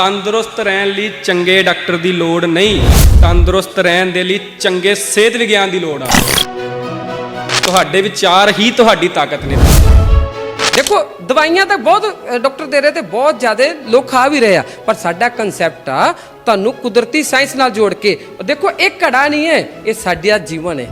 ਤੰਦਰੁਸਤ ਰਹਿਣ ਲਈ ਚੰਗੇ ਡਾਕਟਰ ਦੀ ਲੋੜ ਨਹੀਂ। ਤੰਦਰੁਸਤ ਰਹਿਣ ਦੇ ਲਈ ਚੰਗੇ ਸਿਹਤ ਵਿਗਿਆਨ ਦੀ ਲੋੜ ਆ। ਤੁਹਾਡੇ ਵਿਚਾਰ ਹੀ ਤੁਹਾਡੀ ਤਾਕਤ ਨੇ। ਦੇਖੋ ਦਵਾਈਆਂ ਤਾਂ ਬਹੁਤ ਡਾਕਟਰ ਦੇ ਰਹੇ ਤੇ ਬਹੁਤ ਜ਼ਿਆਦਾ ਲੋਕ ਖਾ ਵੀ ਰਹੇ ਆ। ਪਰ ਸਾਡਾ ਕਨਸੈਪਟ ਆ ਤੁਹਾਨੂੰ ਕੁਦਰਤੀ ਸਾਇੰਸ ਨਾਲ ਜੋੜ ਕੇ। ਦੇਖੋ ਇਹ ਘੜਾ ਨਹੀਂ ਹੈ ਇਹ ਸਾਡਾ ਜੀਵਨ ਹੈ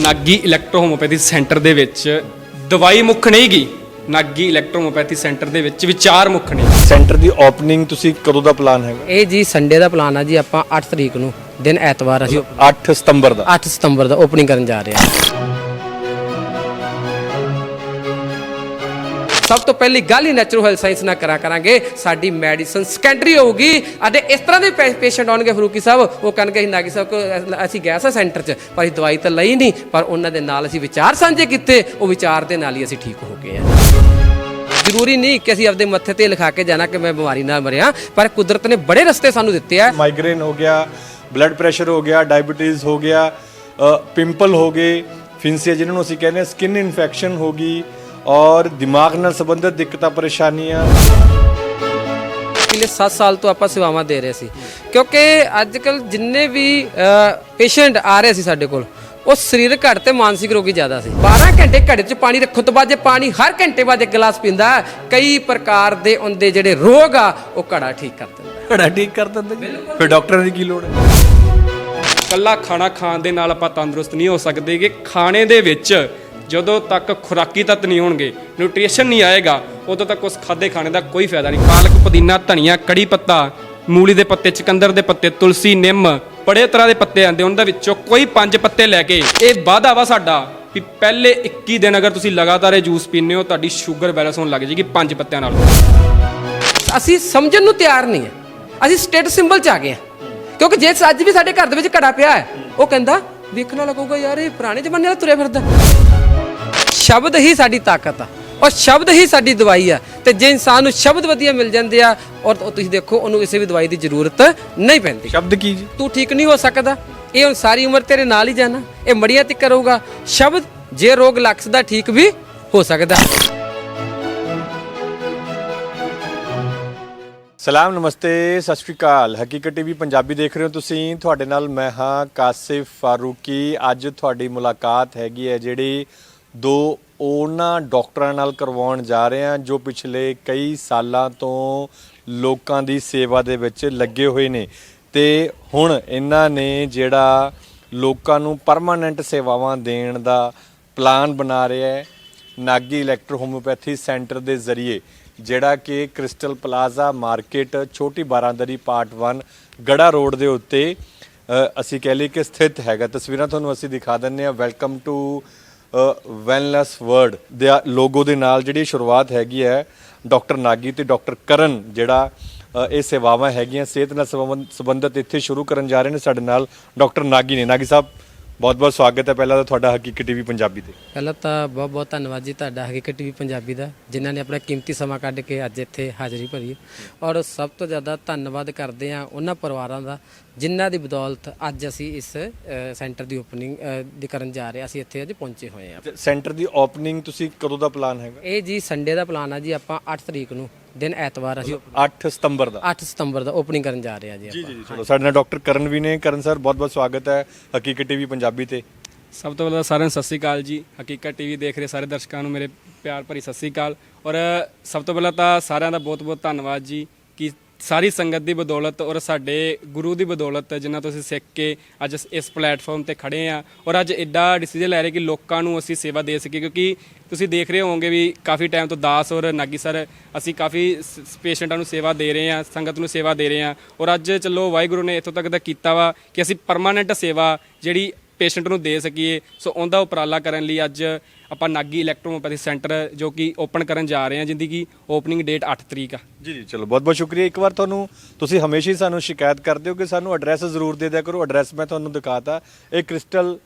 ਨਾਗੀ ਇਲੈਕਟ੍ਰੋ ਹੋਮੋਪੈਥੀ ਸੈਂਟਰ ਦੇ ਵਿੱਚ ਦਵਾਈ ਮੁੱਖ ਨਹੀਂ ਗੀ। ਨਾਗੀ ਇਲੈਕਟ੍ਰੋ ਹੋਮੋਪੈਥੀ ਸੈਂਟਰ ਦੇ ਵਿੱਚ ਵਿਚਾਰ ਮੁੱਖ ਨੇ। ਸੈਂਟਰ ਦੀ ਓਪਨਿੰਗ ਤੁਸੀਂ ਕਦੋਂ ਦਾ ਪਲਾਨ ਹੈਗਾ? ਇਹ ਜੀ ਸੰਡੇ ਦਾ ਪਲਾਨ ਆ ਜੀ ਆਪਾਂ 8 ਤਰੀਕ ਨੂੰ ਦਿਨ ਐਤਵਾਰ ਅਸੀਂ 8 ਸਤੰਬਰ ਦਾ। 8 ਸਤੰਬਰ ਦਾ ਓਪਨਿੰਗ ਕਰਨ ਜਾ ਰਹੇ ਹਾਂ ਸਭ ਤੋਂ ਪਹਿਲੀ ਗੱਲ ਹੀ ਨੈਚੁਰਲ ਹੈਲਥ ਸਾਇੰਸ ਨਾਲ ਕਰਾ ਕਰਾਂਗੇ। ਸਾਡੀ ਮੈਡੀਸਨ ਸੈਕੰਡਰੀ ਹੋਊਗੀ। ਅਤੇ ਇਸ ਤਰ੍ਹਾਂ ਦੇ ਪੇਸ਼ੈਂਟ ਆਉਣਗੇ ਫਰੂਕੀ ਸਾਹਿਬ। ਉਹ ਕਹਿਣਗੇ ਨਾਗੀ ਸਾਹਿਬ ਕੋ ਅਸੀਂ ਗਏ ਸਾਂ ਸੈਂਟਰ 'ਚ, ਪਰ ਅਸੀਂ ਦਵਾਈ ਤਾਂ ਲਈ ਨਹੀਂ। ਪਰ ਉਹਨਾਂ ਦੇ ਨਾਲ ਅਸੀਂ ਵਿਚਾਰ ਸਾਂਝੇ ਕੀਤੇ। ਉਹ ਵਿਚਾਰ ਦੇ ਨਾਲ ਹੀ ਅਸੀਂ ਠੀਕ ਹੋ ਗਏ ਹਾਂ। ਜ਼ਰੂਰੀ ਨਹੀਂ ਕਿ ਅਸੀਂ ਆਪਦੇ ਮੱਥੇ ਤੇ ਲਿਖਾ ਕੇ ਜਾਣਾ ਕਿ ਮੈਂ ਬਿਮਾਰੀ ਨਾਲ ਮਰਿਆ। ਪਰ ਕੁਦਰਤ ਨੇ ਬੜੇ ਰਸਤੇ ਸਾਨੂੰ ਦਿੱਤੇ ਆ। ਮਾਈਗ੍ਰੇਨ ਹੋ ਗਿਆ ਬਲੱਡ ਪ੍ਰੈਸ਼ਰ ਹੋ ਗਿਆ ਡਾਇਬੀਟੀਜ਼ ਹੋ ਗਿਆ ਪਿੰਪਲ ਹੋ ਗਏ ਫਿੰਸੀਆ ਜਿਹਨਾਂ ਨੂੰ ਅਸੀਂ ਕਹਿੰਦੇ ਹਾਂ ਸਕਿਨ ਇਨਫੈਕਸ਼ਨ ਹੋ ਗਈ ਔਰ ਦਿਮਾਗ ਨਾਲ ਸੰਬੰਧਿਤ ਦਿੱਕਤਾਂ ਪਰੇਸ਼ਾਨੀਆਂ। ਪਿਛਲੇ 7 ਸਾਲ ਤੋਂ ਆਪਾਂ ਸੇਵਾਵਾਂ ਦੇ ਰਹੇ ਸੀ। ਕਿਉਂਕਿ ਅੱਜ ਕੱਲ ਜਿੰਨੇ ਵੀ ਪੇਸ਼ੈਂਟ ਆ ਰਹੇ ਸੀ ਸਾਡੇ ਕੋਲ ਉਹ ਸਰੀਰਕ ਘੱਟ ਤੇ ਮਾਨਸਿਕ ਰੋਗੀ ਜ਼ਿਆਦਾ ਸੀ। 12 ਘੰਟੇ ਘੜੇ 'ਚ ਪਾਣੀ ਰੱਖੋ ਤੋਂ ਬਾਅਦ ਜੇ ਪਾਣੀ ਹਰ ਘੰਟੇ ਬਾਅਦ ਇੱਕ ਗਲਾਸ ਪੀਂਦਾ ਕਈ ਪ੍ਰਕਾਰ ਦੇ ਉਹਦੇ ਜਿਹੜੇ ਰੋਗ ਆ ਉਹ ਘੜਾ ਠੀਕ ਕਰ ਦਿੰਦਾ। ਘੜਾ ਠੀਕ ਕਰ ਦਿੰਦੇ ਜੀ। ਫਿਰ ਡਾਕਟਰਾਂ ਦੀ ਕੀ ਲੋੜ ਹੈ? ਕੱਲਾ ਖਾਣਾ ਖਾਣ ਦੇ ਨਾਲ ਆਪਾਂ ਤੰਦਰੁਸਤ ਨਹੀਂ ਹੋ ਸਕਦੇ ਕਿ ਖਾਣੇ ਦੇ ਵਿੱਚ ਜਦੋਂ ਤੱਕ ਖੁਰਾਕੀ ਤੱਤ ਨਹੀਂ ਹੋਣਗੇ ਨਿਊਟ੍ਰੀਸ਼ਨ ਨਹੀਂ ਆਏਗਾ, ਉਦੋਂ ਤੱਕ ਉਸ ਖਾਦੇ ਖਾਣੇ ਦਾ ਕੋਈ ਫਾਇਦਾ ਨਹੀਂ। ਪਾਲਕ, ਪੁਦੀਨਾ, ਧਨੀਆ, ਕੜੀ ਪੱਤਾ, ਮੂਲੀ ਦੇ ਪੱਤੇ, ਚਕੰਦਰ ਦੇ ਪੱਤੇ, ਤੁਲਸੀ, ਨਿੰਮ, ਬੜੇ ਤਰ੍ਹਾਂ ਦੇ ਪੱਤੇ ਆਉਂਦੇ, ਉਹਨਾਂ ਦੇ ਵਿੱਚੋਂ ਕੋਈ ਪੰਜ ਪੱਤੇ ਲੈ ਕੇ, ਇਹ ਵਾਅਦਾ ਵਾ ਸਾਡਾ ਵੀ ਪਹਿਲੇ 21 ਦਿਨ ਅਗਰ ਤੁਸੀਂ ਲਗਾਤਾਰ ਇਹ ਜੂਸ ਪੀਂਦੇ ਹੋ, ਤੁਹਾਡੀ ਸ਼ੂਗਰ ਬੈਲੈਂਸ ਹੋਣ ਲੱਗ ਜਾਏਗੀ ਪੰਜ ਪੱਤਿਆਂ ਨਾਲ। ਅਸੀਂ ਸਮਝਣ ਨੂੰ ਤਿਆਰ ਨਹੀਂ ਹੈ। ਅਸੀਂ ਸਟੇਟ ਸਿੰਬਲ 'ਚ ਆ ਗਏ ਹਾਂ। ਕਿਉਂਕਿ ਜੇ ਅੱਜ ਵੀ ਸਾਡੇ ਘਰ ਦੇ ਵਿੱਚ ਘੜਾ ਪਿਆ ਹੈ, ਉਹ ਕਹਿੰਦਾ, ਵੇਖਣ ਵਾਲਾ ਕਹੂਗਾ, ਯਾਰ ਇਹ ਪੁਰਾਣੇ ਜ਼ਮਾਨੇ ਵਾਲਾ ਤੁਰਿਆ ਫਿਰਦਾ। ਸ਼ਬਦ ਹੀ ਸਾਡੀ ਤਾਕਤ ਆ। ਔਰ ਸ਼ਬਦ ਹੀ ਸਾਡੀ ਦਵਾਈ ਆ। ਤੇ ਜੇ ਇਨਸਾਨ ਨੂੰ ਸ਼ਬਦ ਵਧੀਆ ਮਿਲ ਜਾਂਦੇ ਆ ਔਰ ਤੁਸੀਂ ਦੇਖੋ ਉਹਨੂੰ ਕਿਸੇ ਵੀ ਦਵਾਈ ਦੀ ਜ਼ਰੂਰਤ ਨਹੀਂ ਪੈਂਦੀ। ਸ਼ਬਦ ਕੀ ਜੀ? ਤੂੰ ਠੀਕ ਨਹੀਂ ਹੋ ਸਕਦਾ। ਇਹ ਹੁਣ ਸਾਰੀ ਉਮਰ ਤੇਰੇ ਨਾਲ ਹੀ ਜਾਣਾ। ਇਹ ਮੜੀਆਂ ਤਿੱਕ ਰਹੂਗਾ ਸ਼ਬਦ ਜੇ ਰੋਗ ਲੱਗ ਠੀਕ ਵੀ ਹੋ ਸਕਦਾ। ਸਲਾਮ ਨਮਸਤੇ ਸਤਿ ਸ਼੍ਰੀ ਅਕਾਲ। ਹਕੀਕਤ ਟੀਵੀ ਪੰਜਾਬੀ ਦੇਖ ਰਹੇ ਹੋ ਤੁਸੀਂ। ਤੁਹਾਡੇ ਨਾਲ ਮੈਂ ਹਾਂ ਕਾਸਿਫ ਫਾਰੂਕੀ। ਅੱਜ ਤੁਹਾਡੀ ਮੁਲਾਕਾਤ ਹੈਗੀ ਹੈ ਜਿਹੜੀ ਦੋ ਉਹਨਾਂ ਡਾਕਟਰਾਂ ਨਾਲ ਕਰਵਾਉਣ ਜਾ ਰਹੇ ਹਾਂ ਜੋ ਪਿਛਲੇ ਕਈ ਸਾਲਾਂ ਤੋਂ ਲੋਕਾਂ ਦੀ ਸੇਵਾ ਦੇ ਵਿੱਚ ਲੱਗੇ ਹੋਏ ਨੇ। ਤੇ ਹੁਣ ਇਹਨਾਂ ਨੇ ਜਿਹੜਾ ਲੋਕਾਂ ਨੂੰ ਪਰਮਾਨੈਂਟ ਸੇਵਾਵਾਂ ਦੇਣ ਦਾ ਪਲਾਨ ਬਣਾ ਰਿਹਾ ਹੈ, ਨਾਗੀ ਇਲੈਕਟ੍ਰੋ ਹੋਮਿਓਪੈਥੀ ਸੈਂਟਰ ਦੇ ਜ਼ਰੀਏ, ਜਿਹੜਾ ਕਿ ਕ੍ਰਿਸਟਲ ਪਲਾਜ਼ਾ ਮਾਰਕੀਟ ਛੋਟੀ ਬਾਰਾਂਦਰੀ ਪਾਰਟ 1 ਗੜਾ ਰੋਡ ਦੇ ਉੱਤੇ ਅਸੀਂ ਕਹਿ ਲਈ ਕਿ ਸਥਿਤ ਹੈਗਾ। ਤਸਵੀਰਾਂ ਤੁਹਾਨੂੰ ਅਸੀਂ ਦਿਖਾ ਦਿੰਨੇ ਆ ਵੈਲਕਮ ਟੂ ਵੈਲਨੈਸ ਵਰਡ ਦੇ ਲੋਗੋ ਦੇ ਨਾਲ ਜਿਹੜੀ ਸ਼ੁਰੂਆਤ ਹੈਗੀ ਹੈ, ਡਾਕਟਰ ਨਾਗੀ ਤੇ ਡਾਕਟਰ ਕਰਨ ਜਿਹੜਾ ਇਹ ਸੇਵਾਵਾਂ ਹੈਗੀਆਂ, ਸਿਹਤ ਨਾਲ ਸੰਬੰਧ- ਸੰਬੰਧਿਤ ਇੱਥੇ ਸ਼ੁਰੂ ਕਰਨ ਜਾ ਰਹੇ ਨੇ ਸਾਡੇ ਨਾਲ ਡਾਕਟਰ ਨਾਗੀ ਨੇ। ਨਾਗੀ ਸਾਹਿਬ ਬਹੁਤ ਬਹੁਤ ਸਵਾਗਤ ਹੈ ਪਹਿਲਾਂ ਤਾਂ ਤੁਹਾਡਾ ਹਕੀਕਤ ਟੀਵੀ ਪੰਜਾਬੀ ਤੇ। ਪਹਿਲਾਂ ਤਾਂ ਬਹੁਤ ਬਹੁਤ ਧੰਨਵਾਦ ਜੀ ਤੁਹਾਡਾ ਹਕੀਕਤ ਟੀਵੀ ਪੰਜਾਬੀ ਦਾ ਜਿਨ੍ਹਾਂ ਨੇ ਆਪਣਾ ਕੀਮਤੀ ਸਮਾਂ ਕੱਢ ਕੇ ਅੱਜ ਇੱਥੇ ਹਾਜ਼ਰੀ ਭਰੀ। ਔਰ ਸਭ ਤੋਂ ਜ਼ਿਆਦਾ ਧੰਨਵਾਦ ਕਰਦੇ ਆ ਉਹਨਾਂ ਪਰਿਵਾਰਾਂ ਦਾ ਜਿਨ੍ਹਾਂ ਦੀ ਬਦੌਲਤ ਅੱਜ ਅਸੀਂ ਇਸ ਸੈਂਟਰ ਦੀ ਓਪਨਿੰਗ ਦੀ ਕਰਨ ਜਾ ਰਹੇ ਅਸੀਂ ਇੱਥੇ ਅੱਜ ਪਹੁੰਚੇ ਹੋਏ ਆ ਸੈਂਟਰ ਦੀ ਓਪਨਿੰਗ ਤੁਸੀਂ ਕਦੋਂ ਦਾ ਪਲਾਨ ਹੈਗਾ? ਇਹ ਜੀ ਸੰਡੇ ਦਾ ਪਲਾਨ ਆ ਜੀ ਆਪਾਂ 8 ਤਰੀਕ ਨੂੰ। ਦਿਨ ਐਤਵਾਰ ਅਸੀਂ 8 ਸਤੰਬਰ ਦਾ। 8 ਸਤੰਬਰ ਦਾ ਓਪਨਿੰਗ ਕਰਨ ਜਾ ਰਹੇ ਹਾਂ ਜੀ ਜੀ ਆਪਾਂ। ਜੀ ਚਲੋ ਸਾਡੇ ਨਾਲ ਡਾਕਟਰ ਕਰਨ ਵੀ ਨੇ। ਕਰਨ ਸਰ ਬਹੁਤ ਬਹੁਤ ਸਵਾਗਤ ਹੈ ਹਕੀਕਤ ਟੀਵੀ ਪੰਜਾਬੀ ਤੇ। ਸਭ ਤੋਂ ਪਹਿਲਾਂ ਸਾਰਿਆਂ ਨੂੰ ਸਤਿ ਸ੍ਰੀ ਅਕਾਲ ਜੀ। ਹਕੀਕਤ ਟੀਵੀ ਦੇਖ ਰਹੇ ਸਾਰੇ ਦਰਸ਼ਕਾਂ ਨੂੰ ਮੇਰੇ ਪਿਆਰ ਭਰੀ ਸਤਿ ਸ੍ਰੀ ਅਕਾਲ। ਔਰ ਸਭ ਤੋਂ ਪਹਿਲਾਂ ਤਾਂ ਸਾਰਿਆਂ ਦਾ ਬਹੁਤ-ਬਹੁਤ ਧੰਨਵਾਦ ਜੀ। ਸਾਰੀ ਸੰਗਤ ਦੀ ਬਦੌਲਤ ਔਰ ਸਾਡੇ ਗੁਰੂ ਦੀ ਬਦੌਲਤ ਜਿਨ੍ਹਾਂ ਤੋਂ ਅਸੀਂ ਸਿੱਖ ਕੇ ਅੱਜ ਇਸ- ਇਸ ਪਲੇਟਫਾਰਮ ਤੇ ਖੜੇ ਆ ਔਰ ਅੱਜ ਐਡਾ ਡਿਸੀਜਨ ਲੈ ਰਹੇ ਕਿ ਲੋਕਾਂ ਨੂੰ ਅਸੀਂ ਸੇਵਾ ਦੇ ਸਕੀਏ ਕਿਉਂਕਿ ਤੁਸੀਂ ਦੇਖ ਰਹੇ ਹੋਵੋਗੇ ਵੀ ਕਾਫੀ ਟਾਈਮ ਤੋਂ ਦਾਸ ਔਰ ਨਾਗੀ ਸਰ ਅਸੀਂ ਕਾਫੀ ਪੇਸ਼ੈਂਟਾਂ ਨੂੰ ਸੇਵਾ ਦੇ ਰਹੇ ਆ, ਸੰਗਤ ਨੂੰ ਸੇਵਾ ਦੇ ਰਹੇ ਆ ਔਰ ਅੱਜ ਚਲੋ ਵਾਹਿਗੁਰੂ ਨੇ ਇੱਥੋਂ ਤੱਕ ਦਾ ਕੀਤਾ ਵਾ ਕਿ ਅਸੀਂ ਪਰਮਾਨੈਂਟ ਸੇਵਾ ਜਿਹੜੀ ਪੇਸ਼ੈਂਟ ਨੂੰ ਦੇ ਸਕੀਏ। ਸੋ ਉਹਦਾ ਉਪਰਾਲਾ ਕਰਨ ਲਈ ਅੱਜ ਆਪਾਂ ਨਾਗੀ ਇਲੈਕਟ੍ਰੋਮੋਪੈਥੀ ਸੈਂਟਰ, ਜੋ ਕਿ ਓਪਨ ਕਰਨ ਜਾ ਰਹੇ ਹਾਂ, ਜਿੰਦੀ ਕੀ ਓਪਨਿੰਗ ਡੇਟ 8 ਤਰੀਕ ਆ। ਜੀ ਜੀ, ਚਲੋ ਬਹੁਤ ਬਹੁਤ ਸ਼ੁਕਰੀਆ। ਇੱਕ ਵਾਰ ਤੁਹਾਨੂੰ, ਤੁਸੀਂ ਹਮੇਸ਼ਾ ਹੀ ਸਾਨੂੰ ਸ਼ਿਕਾਇਤ ਕਰਦੇ ਹੋ ਕਿ ਸਾਨੂੰ ਐਡਰੈਸ ਜ਼ਰੂਰ ਦੇ ਦਿਆ ਕਰੋ। ਐਡਰੈਸ ਮੈਂ ਤੁਹਾਨੂੰ ਦਿਖਾਤਾ। ਇਹ ਕ੍ਰਿਸਟਲ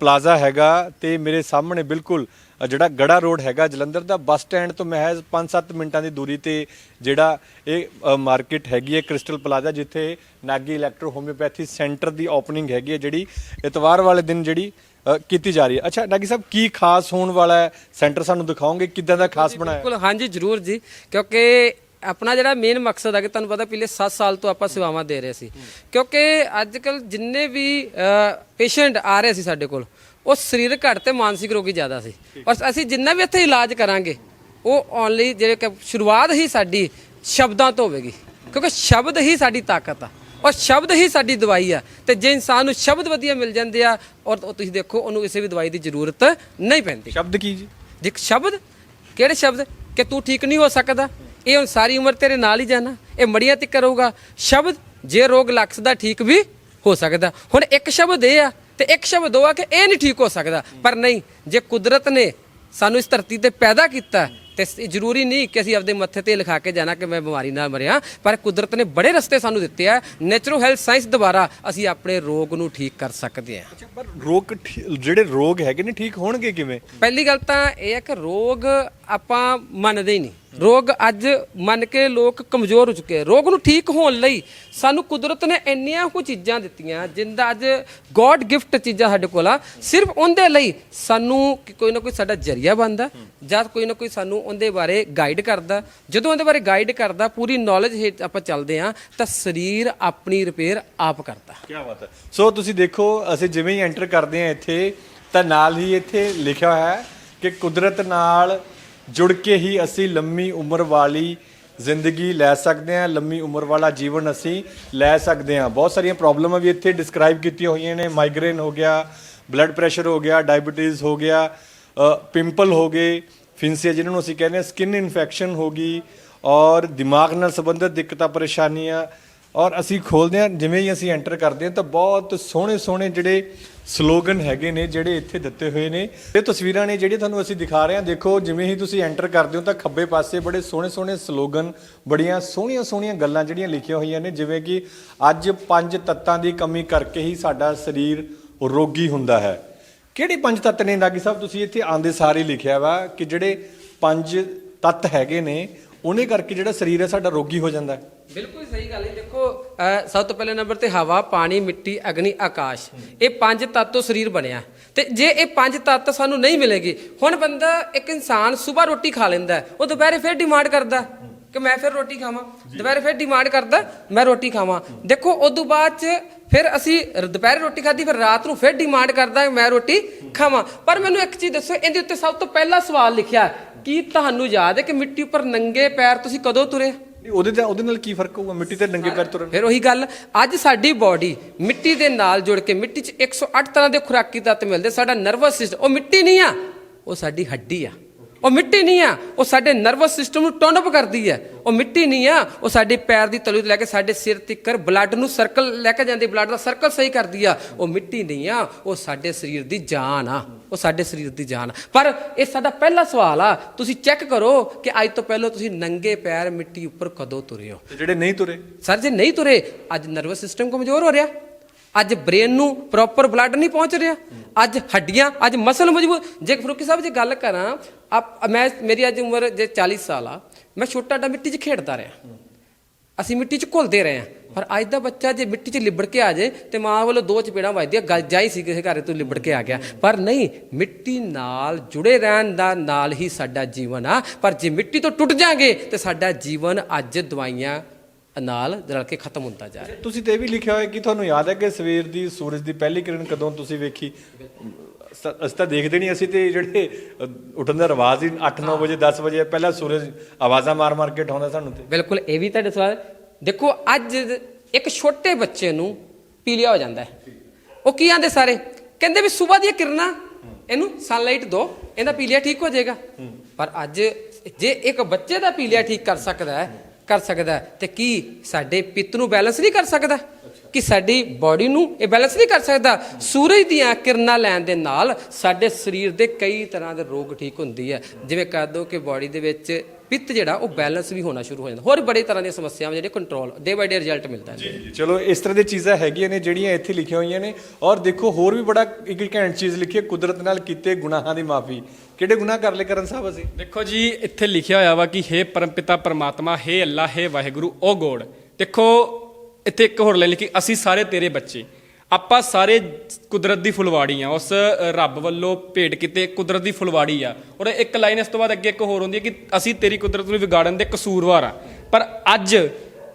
ਪਲਾਜ਼ਾ ਹੈਗਾ ਤੇ ਮੇਰੇ ਸਾਹਮਣੇ ਬਿਲਕੁਲ ਜਿਹੜਾ ਗੜਾ ਰੋਡ ਹੈਗਾ ਜਲੰਧਰ ਦਾ ਬੱਸ ਸਟੈਂਡ ਤੋਂ ਮਹਿਜ਼ 5-7 ਮਿੰਟਾਂ ਦੀ ਦੂਰੀ ਤੇ ਜਿਹੜਾ ਇਹ ਮਾਰਕੀਟ ਹੈਗੀ ਹੈ ਕ੍ਰਿਸਟਲ ਪਲਾਜ਼ਾ ਜਿੱਥੇ ਨਾਗੀ ਇਲੈਕਟ੍ਰੋ ਹੋਮਿਓਪੈਥੀ ਸੈਂਟਰ ਦੀ ਓਪਨਿੰਗ ਹੈਗੀ ਹੈ ਜਿਹੜੀ ਇਤਵਾਰ ਵਾਲੇ ਦਿਨ ਜਿਹੜੀ ਕੀਤੀ ਜਾ ਰਹੀ ਹੈ। ਅੱਛਾ ਨਾਗੀ ਸਾਹਿਬ ਕੀ ਖਾਸ ਹੋਣ ਵਾਲਾ ਹੈ? ਸੈਂਟਰ ਸਾਨੂੰ ਦਿਖਾਓਗੇ ਕਿੱਦਾਂ ਦਾ ਖਾਸ ਬਣਾਇਆ? ਬਿਲਕੁਲ ਹਾਂਜੀ ਜ਼ਰੂਰ ਜੀ ਕਿਉਂਕਿ ਆਪਣਾ ਜਿਹੜਾ ਮੇਨ ਮਕਸਦ ਹੈ ਕਿ ਤੁਹਾਨੂੰ ਪਤਾ ਪਿਛਲੇ 7 ਸਾਲ ਤੋਂ ਆਪਾਂ ਸੇਵਾਵਾਂ ਦੇ ਰਹੇ ਸੀ। ਕਿਉਂਕਿ ਅੱਜ ਕੱਲ ਜਿੰਨੇ ਵੀ ਪੇਸ਼ੈਂਟ ਆ ਰਹੇ ਸੀ ਸਾਡੇ ਕੋਲ ਉਹ ਸਰੀਰਕ ਘੱਟ ਤੇ ਮਾਨਸਿਕ ਰੋਗੀ ਜ਼ਿਆਦਾ ਸੀ। ਔਰ ਅਸੀਂ ਜਿੰਨਾ ਵੀ ਇੱਥੇ ਇਲਾਜ ਕਰਾਂਗੇ ਉਹ ਓਨਲੀ ਜਿਹੜੇ ਕਿ ਸ਼ੁਰੂਆਤ ਹੀ ਸਾਡੀ ਸ਼ਬਦਾਂ ਤੋਂ ਹੋਵੇਗੀ। ਕਿਉਂਕਿ ਸ਼ਬਦ ਹੀ ਸਾਡੀ ਤਾਕਤ ਆ। ਔਰ ਸ਼ਬਦ ਹੀ ਸਾਡੀ ਦਵਾਈ ਆ। ਤੇ ਜੇ ਇਨਸਾਨ ਨੂੰ ਸ਼ਬਦ ਵਧੀਆ ਮਿਲ ਜਾਂਦੇ ਆ ਔਰ ਤੁਸੀਂ ਦੇਖੋ ਉਹਨੂੰ ਕਿਸੇ ਵੀ ਦਵਾਈ ਦੀ ਜ਼ਰੂਰਤ ਨਹੀਂ ਪੈਂਦੀ। ਸ਼ਬਦ ਕੀ ਜੀ? ਦੇਖ ਸ਼ਬਦ? ਕਿਹੜੇ ਸ਼ਬਦ? ਕਿ ਤੂੰ ਠੀਕ ਨਹੀਂ ਹੋ ਸਕਦਾ? ਇਹ ਹੁਣ ਸਾਰੀ ਉਮਰ ਤੇਰੇ ਨਾਲ ਹੀ ਜਾਣਾ। ਇਹ ਮੜੀਆਂ ਤੇ ਕਰੂਗਾ ਸ਼ਬਦ ਜੇ ਰੋਗ ਲੱਗ ਠੀਕ ਵੀ ਹੋ ਸਕਦਾ। ਹੁਣ ਇੱਕ ਸ਼ਬਦ ਇਹ ਆ ਤੇ ਇੱਕ ਸ਼ਬਦ ਉਹ ਆ ਕਿ ਇਹ ਨਹੀਂ ਠੀਕ ਹੋ ਸਕਦਾ। ਪਰ ਨਹੀਂ ਜੇ ਕੁਦਰਤ ਨੇ ਸਾਨੂੰ ਇਸ ਧਰਤੀ ਤੇ ਪੈਦਾ ਕੀਤਾ ਤੇ ਇਹ ਜ਼ਰੂਰੀ ਨਹੀਂ ਕਿ ਅਸੀਂ ਆਪਦੇ ਮੱਥੇ ਤੇ ਲਿਖਾ ਕੇ ਜਾਣਾ ਕਿ ਮੈਂ ਬਿਮਾਰੀ ਨਾਲ ਮਰਿਆ ਪਰ ਕੁਦਰਤ ਨੇ ਬੜੇ ਰਸਤੇ ਸਾਨੂੰ ਦਿੱਤੇ ਆ। ਨੇਚਰਲ ਹੈਲਥ ਸਾਇੰਸ ਦੁਆਰਾ ਅਸੀਂ ਆਪਣੇ ਰੋਗ ਨੂੰ ਠੀਕ ਕਰ ਸਕਦੇ ਅੱਛਾ ਪਰ ਰੋਗ ਜਿਹੜੇ ਰੋਗ ਹੈਗੇ ਨੇ ਠੀਕ ਹੋਣਗੇ ਕਿਵੇਂ? ਪਹਿਲੀ ਗੱਲ ਤਾਂ ਇਹ ਹੈ ਕਿ ਰੋਗ ਆਪਾਂ ਮੰਨਦੇ ਹੀ ਨਹੀਂ। ਰੋਗ ਅੱਜ ਮੰਨ ਕੇ ਲੋਕ ਕਮਜ਼ੋਰ ਹੋ ਚੁੱਕੇ ਆ। ਰੋਗ ਨੂੰ ਠੀਕ ਹੋਣ ਲਈ ਸਾਨੂੰ ਕੁਦਰਤ ਨੇ ਇੰਨੀਆਂ ਕੁ ਚੀਜ਼ਾਂ ਦਿੱਤੀਆਂ ਜਿੰਦਾ ਅੱਜ ਗੋਡ ਗਿਫਟ ਚੀਜ਼ਾਂ ਸਾਡੇ ਕੋਲ ਆ। ਸਿਰਫ ਉਹਦੇ ਲਈ ਸਾਨੂੰ ਕਿ ਕੋਈ ਨਾ ਕੋਈ ਸਾਡਾ ਜਰੀਆ ਬਣਦਾ, ਜਾਂ ਕੋਈ ਨਾ ਕੋਈ ਸਾਨੂੰ ਉਹਦੇ ਬਾਰੇ ਗਾਈਡ ਕਰਦਾ। ਜਦੋਂ ਉਹਦੇ ਬਾਰੇ ਗਾਈਡ ਕਰਦਾ, ਪੂਰੀ ਨੌਲੇਜ ਹੇਠ ਆਪਾਂ ਚੱਲਦੇ ਆ ਤਾਂ ਸਰੀਰ ਆਪਣੀ ਰਿਪੇਅਰ ਆਪ ਕਰਦਾ। ਕੀ ਬਾਤ ਹੈ। ਸੋ ਤੁਸੀਂ ਦੇਖੋ, ਅਸੀਂ ਜਿਵੇਂ ਹੀ ਐਂਟਰ ਕਰਦੇ ਹਾਂ ਇੱਥੇ, ਤਾਂ ਨਾਲ ਹੀ ਇੱਥੇ ਲਿਖਿਆ ਹੋਇਆ ਹੈ ਕਿ ਕੁਦਰਤ ਨਾਲ ਜੁੜ ਕੇ ਹੀ ਅਸੀਂ ਲੰਮੀ ਉਮਰ ਵਾਲੀ ਜ਼ਿੰਦਗੀ ਲੈ ਸਕਦੇ ਹਾਂ, ਲੰਮੀ ਉਮਰ ਵਾਲਾ ਜੀਵਨ ਅਸੀਂ ਲੈ ਸਕਦੇ ਹਾਂ। ਬਹੁਤ ਸਾਰੀਆਂ ਪ੍ਰੋਬਲਮਾਂ ਵੀ ਇੱਥੇ ਡਿਸਕ੍ਰਾਈਬ ਕੀਤੀਆਂ ਹੋਈਆਂ ਨੇ। ਮਾਈਗ੍ਰੇਨ ਹੋ ਗਿਆ ਬਲੱਡ ਪ੍ਰੈਸ਼ਰ ਹੋ ਗਿਆ ਡਾਇਬੀਟੀਜ਼ ਹੋ ਗਿਆ ਪਿੰਪਲ ਹੋ ਗਏ, ਫਿੰਸੀਆ ਜਿਹਨਾਂ ਨੂੰ ਅਸੀਂ ਕਹਿੰਦੇ ਹਾਂ ਸਕਿਨ ਇਨਫੈਕਸ਼ਨ ਹੋ ਗਈ ਔਰ ਦਿਮਾਗ ਨਾਲ ਸੰਬੰਧਿਤ ਦਿੱਕਤਾਂ, ਪਰੇਸ਼ਾਨੀਆਂ ਔਰ ਅਸੀਂ ਖੋਲਦੇ ਹਾਂ, ਜਿਵੇਂ ਹੀ ਅਸੀਂ ਐਂਟਰ ਕਰਦੇ ਹਾਂ, ਤਾਂ ਬਹੁਤ ਸੋਹਣੇ ਸੋਹਣੇ ਜਿਹੜੇ ਸਲੋਗਨ ਹੈਗੇ ਨੇ, ਜਿਹੜੇ ਇੱਥੇ ਦਿੱਤੇ ਹੋਏ ਨੇ। ਇਹ ਤਸਵੀਰਾਂ ਨੇ ਜਿਹੜੀਆਂ ਤੁਹਾਨੂੰ ਅਸੀਂ ਦਿਖਾ ਰਹੇ ਹਾਂ। ਦੇਖੋ, ਜਿਵੇਂ ਹੀ ਤੁਸੀਂ ਐਂਟਰ ਕਰਦੇ ਹੋ, ਤਾਂ ਖੱਬੇ ਪਾਸੇ ਬੜੇ ਸੋਹਣੇ ਸੋਹਣੇ ਸਲੋਗਨ, ਬੜੀਆਂ ਸੋਹਣੀਆਂ ਸੋਹਣੀਆਂ ਗੱਲਾਂ ਜਿਹੜੀਆਂ ਲਿਖੀਆਂ ਹੋਈਆਂ ਨੇ, ਜਿਵੇਂ ਕਿ ਅੱਜ ਪੰਜ ਤੱਤਾਂ ਦੀ ਕਮੀ ਕਰਕੇ ਹੀ ਸਾਡਾ ਸਰੀਰ ਰੋਗੀ ਹੁੰਦਾ ਹੈ। ਕਿਹੜੇ ਪੰਜ ਤੱਤ ਨੇ ਨਾਗੀ ਸਾਹਿਬ? ਤੁਸੀਂ ਇੱਥੇ ਆਂਦੇ ਸਾਰੇ ਲਿਖਿਆ ਵਾ ਕਿ ਜਿਹੜੇ ਪੰਜ ਤੱਤ ਹੈਗੇ ਨੇ ਉਹਨੇ ਕਰਕੇ ਜਿਹੜਾ ਸਰੀਰ ਹੈ ਸਾਡਾ ਰੋਗੀ ਹੋ ਜਾਂਦਾ ਹੈ। ਬਿਲਕੁਲ ਸਹੀ ਗੱਲ ਹੈ। ਦੇਖੋ ਅਹ ਸਭ ਤੋਂ ਪਹਿਲੇ ਨੰਬਰ ਤੇ ਹਵਾ ਪਾਣੀ ਮਿੱਟੀ ਅਗਨੀ ਆਕਾਸ਼। ਇਹ ਪੰਜ ਤੱਤ ਤੋਂ ਸਰੀਰ ਬਣਿਆ। ਤੇ ਜੇ ਇਹ ਪੰਜ ਤੱਤ ਸਾਨੂੰ ਨਹੀਂ ਮਿਲੇਗੇ ਹੁਣ ਬੰਦਾ ਇੱਕ ਇਨਸਾਨ ਸਵੇਰ ਰੋਟੀ ਖਾ ਲੈਂਦਾ ਹੈ, ਉਹ ਦੁਪਹਿਰੇ ਫਿਰ ਡਿਮਾਂਡ ਕਰਦਾ ਕਿ ਮੈਂ ਫਿਰ ਰੋਟੀ ਖਾਵਾਂ। ਦੁਪਹਿਰੇ ਫਿਰ ਡਿਮਾਂਡ ਕਰਦਾ ਮੈਂ ਰੋਟੀ ਖਾਵਾਂ। ਦੇਖੋ ਉਦੋਂ ਬਾਅਦ ਚ ਫਿਰ ਅਸੀਂ ਰ- ਦੁਪਹਿਰੇ ਰੋਟੀ ਖਾਧੀ ਫਿਰ ਰਾਤ ਨੂੰ ਫਿਰ ਡਿਮਾਂਡ ਕਰਦਾ ਮੈਂ ਰੋਟੀ ਖਾਵਾਂ। ਪਰ ਮੈਨੂੰ ਇੱਕ ਚੀਜ਼ ਦੱਸੋ ਇਹਦੇ ਉੱਤੇ ਸਭ ਤੋਂ ਪਹਿਲਾ ਸਵਾਲ ਲਿਖਿਆ ਕੀ ਤੁਹਾਨੂੰ ਯਾਦ ਹੈ ਕਿ ਮਿੱਟੀ ਉੱਪਰ ਨੰਗੇ ਪੈਰ ਤੁਸੀਂ ਕਦੋਂ ਤੁਰੇ? ਨਹੀਂ, ਉਹਦੇ ਦਾ ਉਹਦੇ ਨਾਲ ਕੀ ਫ਼ਰਕ ਹੋਊਗਾ? ਮਿੱਟੀ ਤੇ ਨੰਗੇ ਪੈਰ ਤੁਰਨ ਫਿਰ ਉਹੀ ਗੱਲ ਅੱਜ ਸਾਡੀ ਬਾਡੀ ਮਿੱਟੀ ਦੇ ਨਾਲ ਜੁੜ ਕੇ ਮਿੱਟੀ 'ਚ 108 ਤਰ੍ਹਾਂ ਦੇ ਖੁਰਾਕੀ ਤੱਤ ਮਿਲਦੇ ਸਾਡਾ ਨਰਵਸ ਸਿਸਟਮ ਉਹ ਮਿੱਟੀ ਨਹੀਂ ਆ ਉਹ ਸਾਡੀ ਹੱਡੀ ਆ। ਉਹ ਮਿੱਟੀ ਨਹੀਂ ਆ ਉਹ ਸਾਡੇ ਨਰਵਸ ਸਿਸਟਮ ਨੂੰ ਟਰਨ ਅਪ ਕਰਦੀ ਹੈ। ਉਹ ਮਿੱਟੀ ਨਹੀਂ ਆ ਉਹ ਸਾਡੇ ਪੈਰ ਦੀ ਤਲੂ ਤੋਂ ਲੈ ਕੇ ਸਾਡੇ ਸਿਰ ਤੱਕਰ ਬਲੱਡ ਨੂੰ ਸਰਕਲ ਲੈ ਕੇ ਜਾਂਦੀ ਬਲੱਡ ਦਾ ਸਰਕਲ ਸਹੀ ਕਰਦੀ ਆ। ਉਹ ਮਿੱਟੀ ਨਹੀਂ ਆ ਉਹ ਸਾਡੇ ਸਰੀਰ ਦੀ ਜਾਨ ਆ ਉਹ ਸਾਡੇ ਸਰੀਰ ਦੀ ਜਾਨ ਆ। ਪਰ ਇਹ ਸਾਡਾ ਪਹਿਲਾ ਸਵਾਲ ਆ ਤੁਸੀਂ ਚੈੱਕ ਕਰੋ ਕਿ ਅੱਜ ਤੋਂ ਪਹਿਲਾਂ ਤੁਸੀਂ ਨੰਗੇ ਪੈਰ ਮਿੱਟੀ ਉੱਪਰ ਕਦੋਂ ਤੁਰੇ ਹੋ? ਜਿਹੜੇ ਨਹੀਂ ਤੁਰੇ? ਸਰ ਜੇ ਨਹੀਂ ਤੁਰੇ ਅੱਜ ਨਰਵਸ ਸਿਸਟਮ ਕਮਜ਼ੋਰ ਹੋ ਰਿਹਾ। ਅੱਜ ਬ੍ਰੇਨ ਨੂੰ ਪ੍ਰੋਪਰ ਬਲੱਡ ਨਹੀਂ ਪਹੁੰਚ ਰਿਹਾ। ਅੱਜ ਹੱਡੀਆਂ, ਅੱਜ ਮਸਲ ਮਜ਼ਬੂਤ। ਜੇ ਫਰੂਕੀ ਸਾਹਿਬ ਜੇ ਗੱਲ ਕਰਾਂ, ਆਪ, ਮੈਂ, ਮੇਰੀ ਅੱਜ ਉਮਰ ਜੇ 40 ਸਾਲ ਆ, ਮੈਂ ਛੋਟਾ ਡਾ ਮਿੱਟੀ 'ਚ ਖੇਡਦਾ ਰਿਹਾ। ਅਸੀਂ ਮਿੱਟੀ 'ਚ ਘੁਲਦੇ ਰਹੇ ਹਾਂ। ਪਰ ਅੱਜ ਦਾ ਬੱਚਾ ਜੇ ਮਿੱਟੀ 'ਚ ਲਿਬੜ ਕੇ ਆ ਜਾਏ, ਤੇ ਮਾਂ ਵੱਲੋਂ ਦੋ ਚਪੇੜਾਂ ਵੱਜਦੀਆਂ, ਗੱਲ ਜਾਈ ਸੀ ਕਿਸੇ ਘਰੇ ਤੋਂ ਲਿਬੜ ਕੇ ਆ ਗਿਆ। ਪਰ ਨਹੀਂ, ਮਿੱਟੀ ਨਾਲ ਜੁੜੇ ਰਹਿਣ ਦਾ ਨਾਲ ਹੀ ਸਾਡਾ ਜੀਵਨ ਆ। ਪਰ ਜੇ ਮਿੱਟੀ ਤੋਂ ਟੁੱਟ ਜਾਾਂਗੇ, ਤੇ ਸਾਡਾ ਜੀਵਨ ਅੱਜ ਦਵਾਈਆਂ ਨਾਲ ਰਲ ਕੇ ਖਤਮ ਹੁੰਦਾ ਜਾ ਰਿਹਾ। ਤੁਸੀਂ ਤੇ ਇਹ ਵੀ ਲਿਖਿਆ ਹੋਇਆ ਕਿ ਤੁਹਾਨੂੰ ਯਾਦ ਹੈ ਕਿ ਸਵੇਰ ਦੀ ਸੂਰਜ ਦੀ ਪਹਿਲੀ ਕਿਰਨ ਕਦੋਂ ਤੁਸੀਂ ਵੇਖੀ? ਅਸੀਂ ਤਾਂ ਦੇਖਦੇ ਨਹੀਂ ਅਸੀਂ ਤੇ ਜਿਹੜੇ ਉੱਠਣ ਦਾ ਰਿਵਾਜ ਹੀ 8-9 ਵਜੇ 10 ਵਜੇ ਪਹਿਲਾਂ ਸੂਰਜ ਆਵਾਜ਼ਾਂ ਮਾਰ-ਮਾਰ ਕੇ ਉਠਾਉਂਦਾ ਸਾਨੂੰ ਤੇ। ਬਿਲਕੁਲ ਇਹ ਵੀ ਤੁਹਾਡੇ ਸਵਾਲ। ਦੇਖੋ ਅੱਜ ਇੱਕ ਛੋਟੇ ਬੱਚੇ ਨੂੰ ਪੀਲੀਆ ਹੋ ਜਾਂਦਾ ਹੈ। ਉਹ ਕੀ ਆਂਦੇ ਸਾਰੇ? ਕਹਿੰਦੇ ਵੀ ਸਵੇਰ ਦੀਆਂ ਕਿਰਨਾਂ ਇਹਨੂੰ ਸਨਲਾਈਟ ਦੋ ਇਹਦਾ ਪੀਲੀਆ ਠੀਕ ਹੋ ਜਾਏਗਾ। ਪਰ ਅੱਜ ਜੇ ਇੱਕ ਬੱਚੇ ਦਾ ਪੀਲੀਆ ਠੀਕ ਕਰ ਸਕਦਾ ਹੈ ਕਰ ਸਕਦਾ ਹੈ, ਤੇ ਕੀ ਸਾਡੇ ਪਿੱਤ ਨੂੰ ਬੈਲੈਂਸ ਨਹੀਂ ਕਰ ਸਕਦਾ? ਕਿ ਸਾਡੀ ਬਾਡੀ ਨੂੰ ਇਹ ਬੈਲੈਂਸ ਨਹੀਂ ਕਰ ਸਕਦਾ? ਸੂਰਜ ਦੀਆਂ ਕਿਰਨਾਂ ਲੈਣ ਦੇ ਨਾਲ ਸਾਡੇ ਸਰੀਰ ਦੇ ਕਈ ਤਰ੍ਹਾਂ ਦੇ ਰੋਗ ਠੀਕ ਹੁੰਦੀ ਹੈ। ਜਿਵੇਂ ਕਹਿ ਦੋ ਕਿ ਬਾਡੀ ਦੇ ਵਿੱਚ ਪਿੱਤ ਜਿਹੜਾ ਉਹ ਬੈਲੈਂਸ ਵੀ ਹੋਣਾ ਸ਼ੁਰੂ ਹੋ ਜਾਂਦਾ ਹੋਰ ਬੜੇ ਤਰ੍ਹਾਂ ਦੀਆਂ ਸਮੱਸਿਆਵਾਂ ਜਿਹੜੇ ਕੰਟਰੋਲ ਡੇ ਬਾਈ ਡੇ ਰਿਜ਼ਲਟ ਮਿਲਦਾ ਹੈ ਚਲੋ ਇਸ ਤਰ੍ਹਾਂ ਦੀਆਂ ਚੀਜ਼ਾਂ ਹੈਗੀਆਂ ਨੇ ਜਿਹੜੀਆਂ ਇੱਥੇ ਲਿਖੀਆਂ ਹੋਈਆਂ ਨੇ ਔਰ ਦੇਖੋ ਹੋਰ ਵੀ ਬੜਾ ਇੱਕ ਇੱਕ ਘੈਂਟ ਚੀਜ਼ ਲਿਖੀ ਹੈ ਕੁਦਰਤ ਨਾਲ ਕੀਤੇ ਗੁਨਾਹਾਂ ਦੀ ਮਾਫੀ ਕਿਹੜੇ ਗੁਨਾਹ ਕਰ ਲੈ ਕਰਨ ਸਾਹਿਬ ਅਸੀਂ ਦੇਖੋ ਜੀ ਇੱਥੇ ਲਿਖਿਆ ਹੋਇਆ ਵਾ ਕਿ हे ਪਰਮਪਿਤਾ ਪਰਮਾਤਮਾ हे ਅੱਲਾ हे ਵਾਹਿਗੁਰੂ ਓ ਗੋਡ ਦੇਖੋ ਇੱਥੇ ਇੱਕ ਹੋਰ ਲਾਈਨ ਲਿਖੀ ਅਸੀਂ ਸਾਰੇ ਤੇਰੇ ਬੱਚੇ ਆਪਾਂ ਸਾਰੇ ਕੁਦਰਤ ਦੀ ਫੁਲਵਾੜੀ ਆ, ਉਸ ਰੱਬ ਵੱਲੋਂ ਭੇਟ ਕੀਤੇ ਕੁਦਰਤ ਦੀ ਫੁਲਵਾੜੀ ਆ। ਔਰ ਇੱਕ ਲਾਈਨ ਇਸ ਤੋਂ ਬਾਅਦ ਅੱਗੇ ਇੱਕ ਹੋਰ ਹੁੰਦੀ ਹੈ ਕਿ ਅਸੀਂ ਤੇਰੀ ਕੁਦਰਤ ਨੂੰ ਵਿਗਾੜਨ ਦੇ ਕਸੂਰਵਾਰ ਆ। ਪਰ ਅੱਜ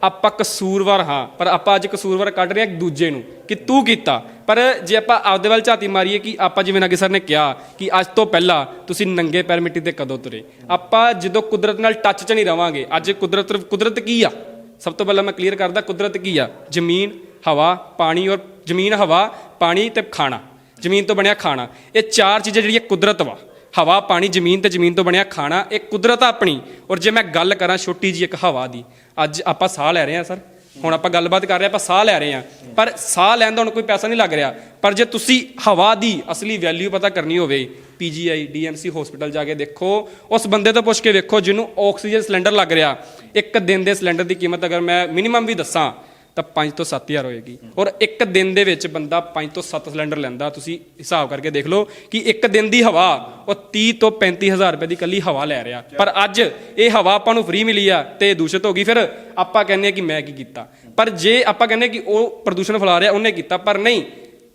ਆਪਾਂ ਕਸੂਰਵਾਰ ਹਾਂ, ਪਰ ਆਪਾਂ ਅੱਜ ਕਸੂਰਵਾਰ ਕੱਢ ਰਹੇ ਹਾਂ ਇੱਕ ਦੂਜੇ ਨੂੰ ਕਿ ਤੂੰ ਕੀਤਾ। ਪਰ ਜੇ ਆਪਾਂ ਆਪਦੇ ਵੱਲ ਝਾਤੀ ਮਾਰੀਏ ਕਿ ਆਪਾਂ ਜਿਵੇਂ ਨਗੇ ਸਰ ਨੇ ਕਿਹਾ ਕਿ ਅੱਜ ਤੋਂ ਪਹਿਲਾਂ ਤੁਸੀਂ ਨੰਗੇ ਪੈਰ ਮਿੱਟੀ ਤੇ ਕਦੋਂ ਤੁਰੇ। ਆਪਾਂ ਜਦੋਂ ਕੁਦਰਤ ਨਾਲ ਟੱਚ 'ਚ ਨਹੀਂ ਰਵਾਂਗੇ, ਅੱਜ ਕੁਦਰਤ ਕੁਦਰਤ ਕੀ ਆ? ਸਭ ਤੋਂ ਪਹਿਲਾਂ ਮੈਂ ਕਲੀਅਰ ਕਰਦਾ ਕੁਦਰਤ ਕੀ ਆ? ਜ਼ਮੀਨ ਹਵਾ, ਪਾਣੀ ਔਰ ਜ਼ਮੀਨ ਹਵਾ, ਪਾਣੀ ਤੇ ਖਾਣਾ। ਜ਼ਮੀਨ ਤੋਂ ਬਣਿਆ ਖਾਣਾ। ਇਹ ਚਾਰ ਚੀਜ਼ਾਂ ਜਿਹੜੀਆਂ ਕੁਦਰਤ ਵਾ। ਹਵਾ, ਪਾਣੀ, ਜ਼ਮੀਨ ਤੇ ਜ਼ਮੀਨ ਤੋਂ ਬਣਿਆ ਖਾਣਾ, ਇਹ ਕੁਦਰਤ ਆ ਆਪਣੀ। ਔਰ ਜੇ ਮੈਂ ਗੱਲ ਕਰਾਂ ਛੋਟੀ ਜੀ ਇੱਕ ਹਵਾ ਦੀ, ਅੱਜ ਆਪਾਂ ਸਾਹ ਲੈ ਰਹੇ ਹਾਂ ਸਰ। ਹੁਣ ਆਪਾਂ ਗੱਲਬਾਤ ਕਰ ਰਹੇ ਹਾਂ, ਆਪਾਂ ਸਾਹ ਲੈ ਰਹੇ ਹਾਂ। ਪਰ ਸਾਹ ਲੈਣ ਦਾ ਹੁਣ ਕੋਈ ਪੈਸਾ ਨਹੀਂ ਲੱਗ ਰਿਹਾ। ਪਰ ਜੇ ਤੁਸੀਂ ਹਵਾ ਦੀ ਅਸਲੀ ਵੈਲਿਊ ਪਤਾ ਕਰਨੀ ਹੋਵੇ ਪੀਜੀਆਈ ਡੀਐਮਸੀ ਹਸਪੀਟਲ ਜਾ ਕੇ ਦੇਖੋ, ਉਸ ਬੰਦੇ ਤੋਂ ਪੁੱਛ ਕੇ ਵੇਖੋ ਜਿਹਨੂੰ ਆਕਸੀਜਨ ਸਿਲੰਡਰ ਲੱਗ ਰਿਹਾ। ਇੱਕ ਦਿਨ ਦੇ ਸਿਲੰਡਰ ਦੀ ਕੀਮਤ ਅਗਰ ਮੈਂ ਮਿਨੀਮਮ ਵੀ ਦੱਸਾਂ ਤਾਂ 5 ਤੋਂ 7000 ਹੋਏਗੀ। ਔਰ ਇੱਕ ਦਿਨ ਦੇ ਵਿੱਚ ਬੰਦਾ 5 ਤੋਂ 7 ਸਿਲੰਡਰ ਲੈਂਦਾ, ਤੁਸੀਂ ਹਿਸਾਬ ਕਰਕੇ ਦੇਖ ਲਓ ਕਿ ਇੱਕ ਦਿਨ ਦੀ ਹਵਾ, ਉਹ 30 ਤੋਂ 35000 ਰੁਪਏ ਦੀ ਕੱਲੀ ਹਵਾ ਲੈ ਰਿਹਾ। ਪਰ ਅੱਜ ਇਹ ਹਵਾ ਆਪਾਂ ਨੂੰ ਫ੍ਰੀ ਮਿਲੀ ਆ ਤੇ ਦੂਸ਼ਿਤ ਹੋ ਗਈ, ਫਿਰ ਆਪਾਂ ਕਹਿੰਦੇ ਆ ਕਿ ਮੈਂ ਕੀ ਕੀਤਾ? ਪਰ ਜੇ ਆਪਾਂ ਕਹਿੰਦੇ ਕਿ ਉਹ ਪ੍ਰਦੂਸ਼ਣ ਫੈਲਾ ਰਿਹਾ, ਉਹਨੇ ਕੀਤਾ, ਪਰ ਨਹੀਂ,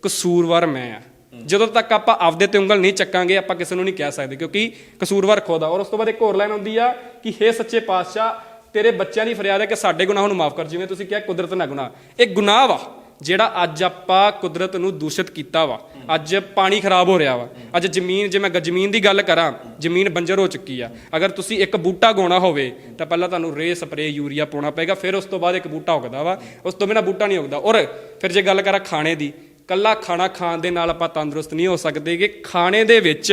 ਕਸੂਰਵਾਰ ਮੈਂ ਆ। ਜਦੋਂ ਤੱਕ ਆਪਾਂ ਆਪਦੇ ਤੇ ਉਂਗਲ ਨਹੀਂ ਚੱਕਾਂਗੇ, ਆਪਾਂ ਕਿਸੇ ਨੂੰ ਨਹੀਂ ਕਹਿ ਸਕਦੇ, ਕਿਉਂਕਿ ਕਸੂਰਵਾਰ ਖੁਦ ਆ। ਔਰ ਉਸ ਤੋਂ ਬਾਅਦ ਇੱਕ ਹੋਰ ਲਾਈਨ ਹੁੰਦੀ ਆ ਕਿ ਹੇ ਸੱਚੇ ਪਾਤਸ਼ਾਹ ਤੇਰੇ ਬੱਚਿਆਂ ਦੀ ਫਰਿਆਦ ਹੈ ਕਿ ਸਾਡੇ ਗੁਨਾਹ ਨੂੰ ਮਾਫ ਕਰ, ਜਿਵੇਂ ਤੁਸੀਂ ਕਿਹਾ ਕੁਦਰਤ ਨਾਲ ਗੁਨਾਹ। ਇਹ ਗੁਨਾਹ ਵਾ, ਜਿਹੜਾ ਅੱਜ ਆਪਾਂ ਕੁਦਰਤ ਨੂੰ ਦੂਸ਼ਿਤ ਕੀਤਾ ਵਾ। ਅੱਜ ਪਾਣੀ ਖਰਾਬ ਹੋ ਰਿਹਾ ਵਾ। ਅੱਜ ਜ਼ਮੀਨ, ਜੇ ਮੈਂ ਜ਼ਮੀਨ ਦੀ ਗੱਲ ਕਰਾਂ, ਜ਼ਮੀਨ ਬੰਜਰ ਹੋ ਚੁੱਕੀ ਆ। ਅਗਰ ਤੁਸੀਂ ਇੱਕ ਬੂਟਾ ਗਾਉਣਾ ਹੋਵੇ, ਤਾਂ ਪਹਿਲਾਂ ਤੁਹਾਨੂੰ ਰੇ ਸਪਰੇ ਯੂਰੀਆ ਪਾਉਣਾ ਪਏਗਾ, ਫਿਰ ਉਸ ਤੋਂ ਬਾਅਦ ਇੱਕ ਬੂਟਾ ਉਗਦਾ ਵਾ। ਉਸ ਤੋਂ ਬਿਨਾ ਬੂਟਾ ਨਹੀਂ ਉਗਦਾ। ਔਰ ਫਿਰ ਜੇ ਗੱਲ ਕਰਾਂ ਖਾਣੇ ਦੀ, ਕੱਲਾ ਖਾਣਾ ਖਾਣ ਦੇ ਨਾਲ ਆਪਾਂ ਤੰਦਰੁਸਤ ਨਹੀਂ ਹੋ ਸਕਦੇ ਕਿ ਖਾਣੇ ਦੇ ਵਿੱਚ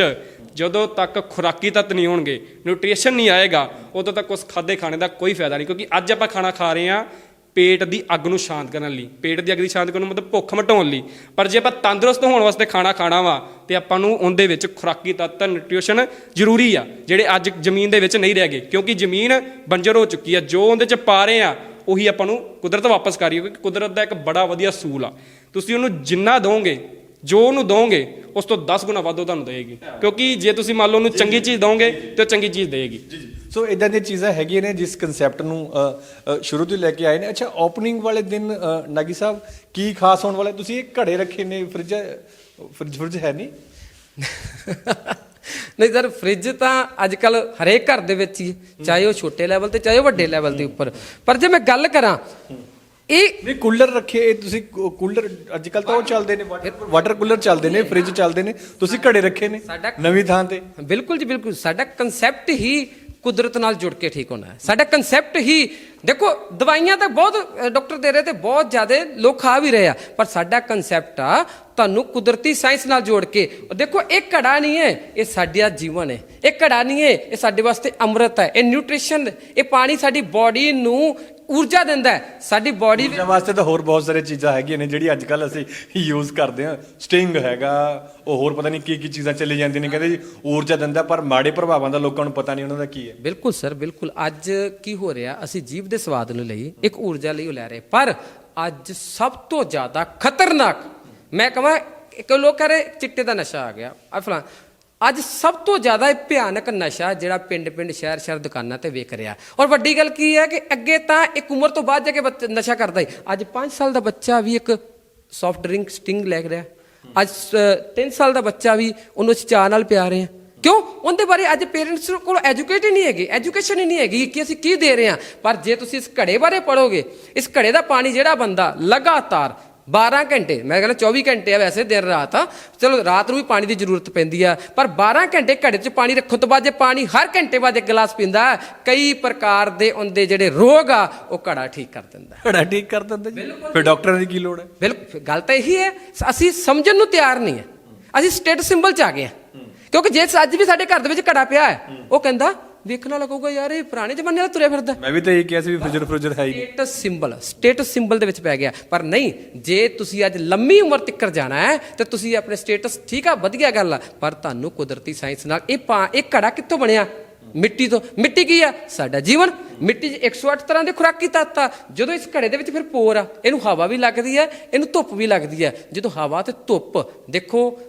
ਜਦੋਂ ਤੱਕ ਖੁਰਾਕੀ ਤੱਤ ਨਹੀਂ ਹੋਣਗੇ ਨਿਊਟ੍ਰੀਸ਼ਨ ਨਹੀਂ ਆਏਗਾ, ਉਦੋਂ ਤੱਕ ਉਸ ਖਾਦੇ ਖਾਣੇ ਦਾ ਕੋਈ ਫਾਇਦਾ ਨਹੀਂ, ਕਿਉਂਕਿ ਅੱਜ ਆਪਾਂ ਖਾਣਾ ਖਾ ਰਹੇ ਹਾਂ ਪੇਟ ਦੀ ਅੱਗ ਨੂੰ ਸ਼ਾਂਤ ਕਰਨ ਲਈ, ਪੇਟ ਦੀ ਅੱਗ ਦੀ ਸ਼ਾਂਤ ਕਰਨ ਨੂੰ ਮਤਲਬ ਭੁੱਖ ਮਟਾਉਣ ਲਈ। ਪਰ ਜੇ ਆਪਾਂ ਤੰਦਰੁਸਤ ਹੋਣ ਵਾਸਤੇ ਖਾਣਾ ਖਾਣਾ ਵਾ, ਤੇ ਆਪਾਂ ਨੂੰ ਉਹਦੇ ਵਿੱਚ ਖੁਰਾਕੀ ਤੱਤ ਨਿਊਟ੍ਰੀਸ਼ਨ ਜ਼ਰੂਰੀ ਆ, ਜਿਹੜੇ ਅੱਜ ਜ਼ਮੀਨ ਦੇ ਵਿੱਚ ਨਹੀਂ ਰਹਿ ਗਏ, ਕਿਉਂਕਿ ਜ਼ਮੀਨ ਬੰਜਰ ਹੋ ਚੁੱਕੀ ਆ, ਜੋ ਉਹਦੇ ਚ ਪਾ ਰਹੇ ਆ, ਉਹੀ ਆਪਾਂ ਨੂੰ ਕੁਦਰਤ ਵਾਪਸ ਕਰੀ ਕਿਉਂਕਿ ਕੁਦਰਤ ਦਾ ਇੱਕ ਬੜਾ ਵਧੀਆ ਸੂਲ ਆ। ਤੁਸੀਂ ਉਹਨੂੰ ਜਿੰਨਾ ਦੋਗੇ ਜੋ ਉਹਨੂੰ ਦੋਗੇ ਉਸ ਤੋਂ 10 ਗੁਣਾ ਵੱਧ ਉਹ ਤੁਹਾਨੂੰ ਦੇਗੀ। ਕਿਉਂਕਿ ਜੇ ਤੁਸੀਂ ਮੰਨ ਲਓ ਉਹਨੂੰ ਚੰਗੀ ਚੀਜ਼ ਦੋਗੇ ਤੇ ਉਹ ਚੰਗੀ ਚੀਜ਼ ਦੇਗੀ। ਸੋ ਇਦਾਂ ਦੀਆਂ ਚੀਜ਼ਾਂ ਹੈਗੀਆਂ ਨੇ ਜਿਸ ਕਨਸੈਪਟ ਨੂੰ ਸ਼ੁਰੂ ਤੋਂ ਲੈ ਕੇ ਆਏ ਨੇ। ਅੱਛਾ ਓਪਨਿੰਗ ਵਾਲੇ ਦਿਨ ਨਾਗੀ ਸਾਹਿਬ ਕੀ ਖਾਸ ਹੋਣ ਵਾਲਾ? ਤੁਸੀਂ ਇਹ ਘੜੇ ਰੱਖੇ ਨੇ ਫ੍ਰਿਜ ਫ੍ਰਿਜ ਫ੍ਰਿਜ ਹੈ ਨਹੀਂ? ਨਹੀਂ ਸਰ ਫ੍ਰਿਜ ਤਾਂ ਅੱਜ ਕੱਲ ਹਰੇਕ ਘਰ ਦੇ ਵਿੱਚ ਹੀ ਹੈ। ਚਾਹੇ ਉਹ ਛੋਟੇ ਲੈਵਲ ਤੇ ਚਾਹੇ ਉਹ ਵੱਡੇ ਲੈਵਲ ਦੇ ਉੱਪਰ। ਪਰ ਜੇ ਮੈਂ ਗੱਲ ਕਰਾਂ ਇਹ ਨਹੀਂ ਕੂਲਰ ਰੱਖੇ ਇਹ ਤੁਸੀਂ ਕੂ- ਕੂਲਰ ਅੱਜ ਕੱਲ ਤਾਂ ਉਹ ਚੱਲਦੇ ਨੇ ਵਾਟਰ ਕੂਲਰ ਚੱਲਦੇ ਨੇ ਫ੍ਰਿਜ ਚੱਲਦੇ ਨੇ ਤੁਸੀਂ ਘੜੇ ਰੱਖੇ ਨੇ ਸਾਡਾ- ਨਵੀਂ ਥਾਂ ਤੇ। ਬਿਲਕੁਲ ਜੀ ਬਿਲਕੁਲ। ਸਾਡਾ ਕਨਸੈਪਟ ਹੀ ਕੁਦਰਤ ਨਾਲ ਜੁੜ ਕੇ ਠੀਕ ਹੋਣਾ ਹੈ। ਸਾਡਾ ਕਨਸੈਪਟ ਹੀ ਦੇਖੋ ਦਵਾਈਆਂ ਤਾਂ ਬਹੁਤ ਡਾਕਟਰ ਦੇ ਰਹੇ ਤੇ ਬਹੁਤ ਜ਼ਿਆਦਾ ਲੋਕ ਖਾ ਵੀ ਰਹੇ ਆ ਪਰ ਸਾਡਾ ਕਨਸੈਪਟ ਆ ਤੁਹਾਨੂੰ ਕੁਦਰਤੀ ਸਾਇੰਸ ਨਾਲ ਜੋੜ ਕੇ ਦੇਖੋ ਇਹ ਘੜਾ ਨਹੀਂ ਹੈ ਇਹ ਸਾਡਾ ਜੀਵਨ ਹੈ ਇਹ ਘੜਾ ਨਹੀਂ ਹੈ ਇਹ ਸਾਡੇ ਵਾਸਤੇ ਅੰਮ੍ਰਿਤ ਹੈ ਇਹ ਨਿਊਟ੍ਰੀਸ਼ਨ ਇਹ ਪਾਣੀ ਸਾਡੀ ਬਾਡੀ ਨੂੰ ਊਰਜਾ ਦਿੰਦਾ ਹੈ। ਸਾਡੀ ਬਾਡੀ ਊਰਜਾ ਵਾਸਤੇ ਤਾਂ ਹੋਰ ਬਹੁਤ ਸਾਰੇ ਚੀਜ਼ਾਂ ਹੈਗੀਆਂ ਨੇ ਜਿਹੜੀ ਅੱਜ ਕੱਲ ਅਸੀਂ ਯੂਜ਼ ਕਰਦੇ ਹਾਂ। ਸਟਿੰਗ ਹੈਗਾ ਉਹ ਹੋਰ ਪਤਾ ਨਹੀਂ ਕੀ ਕੀ ਚੀਜ਼ਾਂ ਚੱਲੀ ਜਾਂਦੀਆਂ ਨੇ। ਕਹਿੰਦੇ ਜੀ ਊਰਜਾ ਦਿੰਦਾ ਪਰ ਮਾੜੇ ਪ੍ਰਭਾਵਾਂ ਦਾ ਲੋਕਾਂ ਨੂੰ ਪਤਾ ਨਹੀਂ ਉਹਨਾਂ ਦਾ ਕੀ ਹੈ। ਬਿਲਕੁਲ ਸਰ ਬਿਲਕੁਲ। ਅੱਜ ਕੀ ਹੋ ਰਿਹਾ? ਅਸੀਂ ਜੀਵ ਦੇ ਸਵਾਦ ਨੂੰ ਲਈ ਇੱਕ ਊਰਜਾ ਲਈ ਉਹ ਲੈ ਰਹੇ। ਪਰ ਅੱਜ ਸਭ ਤੋਂ ਜ਼ਿਆਦਾ ਖਤਰਨਾਕ ਮੈਂ ਕਹਾਂ ਇੱਕ ਲੋਕ ਕਹ ਰਹੇ ਚਿੱਟੇ ਦਾ ਨਸ਼ਾ ਆ ਗਿਆ। ਆ ਫਲਾਂ ਅੱਜ ਸਭ ਤੋਂ ਜ਼ਿਆਦਾ ਇਹ ਭਿਆਨਕ ਨਸ਼ਾ ਜਿਹੜਾ ਪਿੰਡ-ਪਿੰਡ, ਸ਼ਹਿਰ-ਸ਼ਹਿਰ ਦੁਕਾਨਾਂ ਤੇ ਵੇਖ ਰਿਹਾ। ਔਰ ਵੱਡੀ ਗੱਲ ਕੀ ਹੈ ਕਿ ਅੱਗੇ ਤਾਂ ਇੱਕ ਉਮਰ ਤੋਂ ਬਾਅਦ ਜਾ ਕੇ ਬੱਚਾ, ਨਸ਼ਾ ਕਰਦਾ ਹੀ ਅੱਜ 5 ਸਾਲ ਦਾ ਬੱਚਾ ਵੀ ਇੱਕ ਸੌਫਟ ਡਰਿੰਕ ਸਟਿੰਗ ਲੈ ਰਿਹਾ। ਅੱਜ 3 ਸਾਲ ਦਾ ਬੱਚਾ ਵੀ ਉਹਨੂੰ ਅਸੀਂ ਚਾਹ ਨਾਲ ਪਿਆ ਰਹੇ ਹਾਂ। ਕਿਉਂ? ਉਹਦੇ ਬਾਰੇ ਅੱਜ ਪੇਰੈਂਟਸ ਕੋਲ ਐਜੂਕੇਟ ਹੀ ਨਹੀਂ ਹੈਗੀ। ਐਜੂਕੇਸ਼ਨ ਹੀ ਨਹੀਂ ਹੈਗੀ ਕਿ ਅਸੀਂ ਕੀ ਦੇ ਰਹੇ ਹਾਂ। ਪਰ ਜੇ ਤੁਸੀਂ ਇਸ ਘੜੇ ਬਾਰੇ ਪੜੋਗੇ ਇਸ ਘੜੇ ਦਾ ਪਾਣੀ ਜਿਹੜਾ ਬੰਦਾ ਲਗਾਤਾਰ 12 ਘੰਟੇ ਮੈਂ ਕਹਿੰਦਾ 24 ਘੰਟੇ ਆ ਵੈਸੇ ਦਿਨ ਰਾਤ ਆ। ਚਲੋ ਰਾਤ ਨੂੰ ਵੀ ਪਾਣੀ ਦੀ ਜ਼ਰੂਰਤ ਪੈਂਦੀ ਆ ਪਰ 12 ਘੰਟੇ ਘੜੇ 'ਚ ਪਾਣੀ ਰੱਖਣ ਤੋਂ ਬਾਅਦ ਜੇ ਪਾਣੀ ਹਰ ਘੰਟੇ ਬਾਅਦ ਇੱਕ ਗਲਾਸ ਪੀਂਦਾ ਕਈ ਪ੍ਰਕਾਰ ਦੇ ਉਹਦੇ ਜਿਹੜੇ ਰੋਗ ਆ ਉਹ ਘੜਾ ਠੀਕ ਕਰ ਦਿੰਦਾ। ਘੜਾ ਠੀਕ ਕਰ ਦਿੰਦਾ ਜੀ। ਫਿਰ ਡਾਕਟਰਾਂ ਦੀ ਕੀ ਲੋੜ ਹੈ? ਬਿਲਕੁਲ ਗੱਲ ਤਾਂ ਇਹੀ ਹੈ ਅਸੀਂ ਸਮਝਣ ਨੂੰ ਤਿਆਰ ਨਹੀਂ ਹੈ। ਅਸੀਂ ਸਟੇਟ ਸਿੰਬਲ ਚ ਆ ਗਏ ਹਾਂ। ਕਿਉਂਕਿ ਜੇ ਅੱਜ ਵੀ ਸਾਡੇ ਘਰ ਦੇ ਵਿੱਚ ਘੜਾ ਪਿਆ ਹੈ। ਉਹ ਕਹਿੰਦਾ ਵੇਖਣ ਵਾਲਾ ਕਹੂਗਾ ਯਾਰ ਇਹ ਪੁਰਾਣੇ ਜ਼ਮਾਨੇ ਦਾ ਤੁਰਿਆ ਫਿਰਦਾ। ਮੈਂ ਵੀ ਤਾਂ ਇਹ ਕਿਹਾ ਸੀ ਵੀ ਫ੍ਰਿਜਰ ਫ੍ਰਿਜਰ ਹੈ ਹੀ ਨਹੀਂ। ਸਟੇਟਸ ਸਿੰਬਲ ਸਟੇਟਸ ਸਿੰਬਲ ਦੇ ਵਿੱਚ ਪੈ ਗਿਆ। ਪਰ ਨਹੀਂ ਜੇ ਤੁਸੀਂ ਅੱਜ ਲੰਮੀ ਉਮਰ ਤੱਕ ਜਾਣਾ ਹੈ ਤੇ ਤੁਸੀਂ ਆਪਣੇ ਸਟੇਟਸ ਠੀਕ ਆ ਵਧੀਆ ਗੱਲ ਆ ਪਰ ਤੁਹਾਨੂੰ ਕੁਦਰਤੀ ਸਾਇੰਸ ਨਾਲ ਇਹ ਪਾ ਇਹ ਘੜਾ ਕਿੱਥੋਂ ਬਣਿਆ? ਮਿੱਟੀ ਤੋਂ। ਮਿੱਟੀ ਕੀ ਆ? ਸਾਡਾ ਜੀਵਨ। ਮਿੱਟੀ 'ਚ 108 ਤਰ੍ਹਾਂ ਦੇ ਖੁਰਾਕੀ ਤੱਤ ਆ। ਜਦੋਂ ਇਸ ਘੜੇ ਦੇ ਵਿੱਚ ਫਿਰ ਪੋਰ ਆ ਇਹਨੂੰ ਹਵਾ ਵੀ ਲੱਗਦੀ ਹੈ ਇਹਨੂੰ ਧੁੱਪ ਵੀ ਲੱਗਦੀ ਹੈ। ਜਦੋਂ ਹਵਾ ਤੇ ਧੁੱਪ ਦੇਖੋ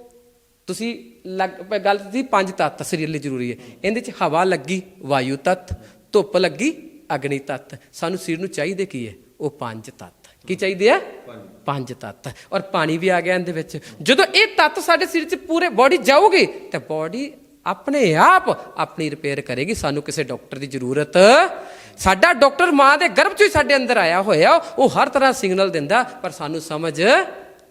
ਤੁਸੀਂ ਲੱਗ ਪ- ਗੱਲ ਸੀ ਪੰਜ ਤੱਤ ਸਰੀਰ ਲਈ ਜ਼ਰੂਰੀ ਹੈ। ਇਹਦੇ 'ਚ ਹਵਾ ਲੱਗੀ, ਵਾਯੂ ਤੱਤ, ਧੁੱਪ ਲੱਗੀ, ਅਗਨੀ ਤੱਤ। ਸਾਨੂੰ ਸਰੀਰ ਨੂੰ ਚਾਹੀਦੇ ਕੀ ਹੈ? ਉਹ ਪੰਜ ਤੱਤ। ਕੀ ਚਾਹੀਦੇ ਆ? ਪੰਜ ਤੱਤ। ਔਰ ਪਾਣੀ ਵੀ ਆ ਗਿਆ ਇਹਦੇ ਵਿੱਚ। ਜਦੋਂ ਇਹ ਤੱਤ ਸਾਡੇ ਸਰੀਰ 'ਚ ਪੂਰੇ ਬਾਡੀ ਜਾਊਗੀ, ਤਾਂ ਬਾਡੀ ਆਪਣੇ ਆਪ ਆਪਣੀ ਰਿਪੇਅਰ ਕਰੇਗੀ। ਸਾਨੂੰ ਕਿਸੇ ਡਾਕਟਰ ਦੀ ਜ਼ਰੂਰਤ। ਸਾਡਾ ਡਾਕਟਰ ਮਾਂ ਦੇ ਗਰਭ 'ਚ ਹੀ ਸਾਡੇ ਅੰਦਰ ਆਇਆ ਹੋਇਆ। ਉਹ ਹਰ ਤਰ੍ਹਾਂ ਸਿਗਨਲ ਦਿੰਦਾ, ਪਰ ਸਾਨੂੰ ਸਮਝ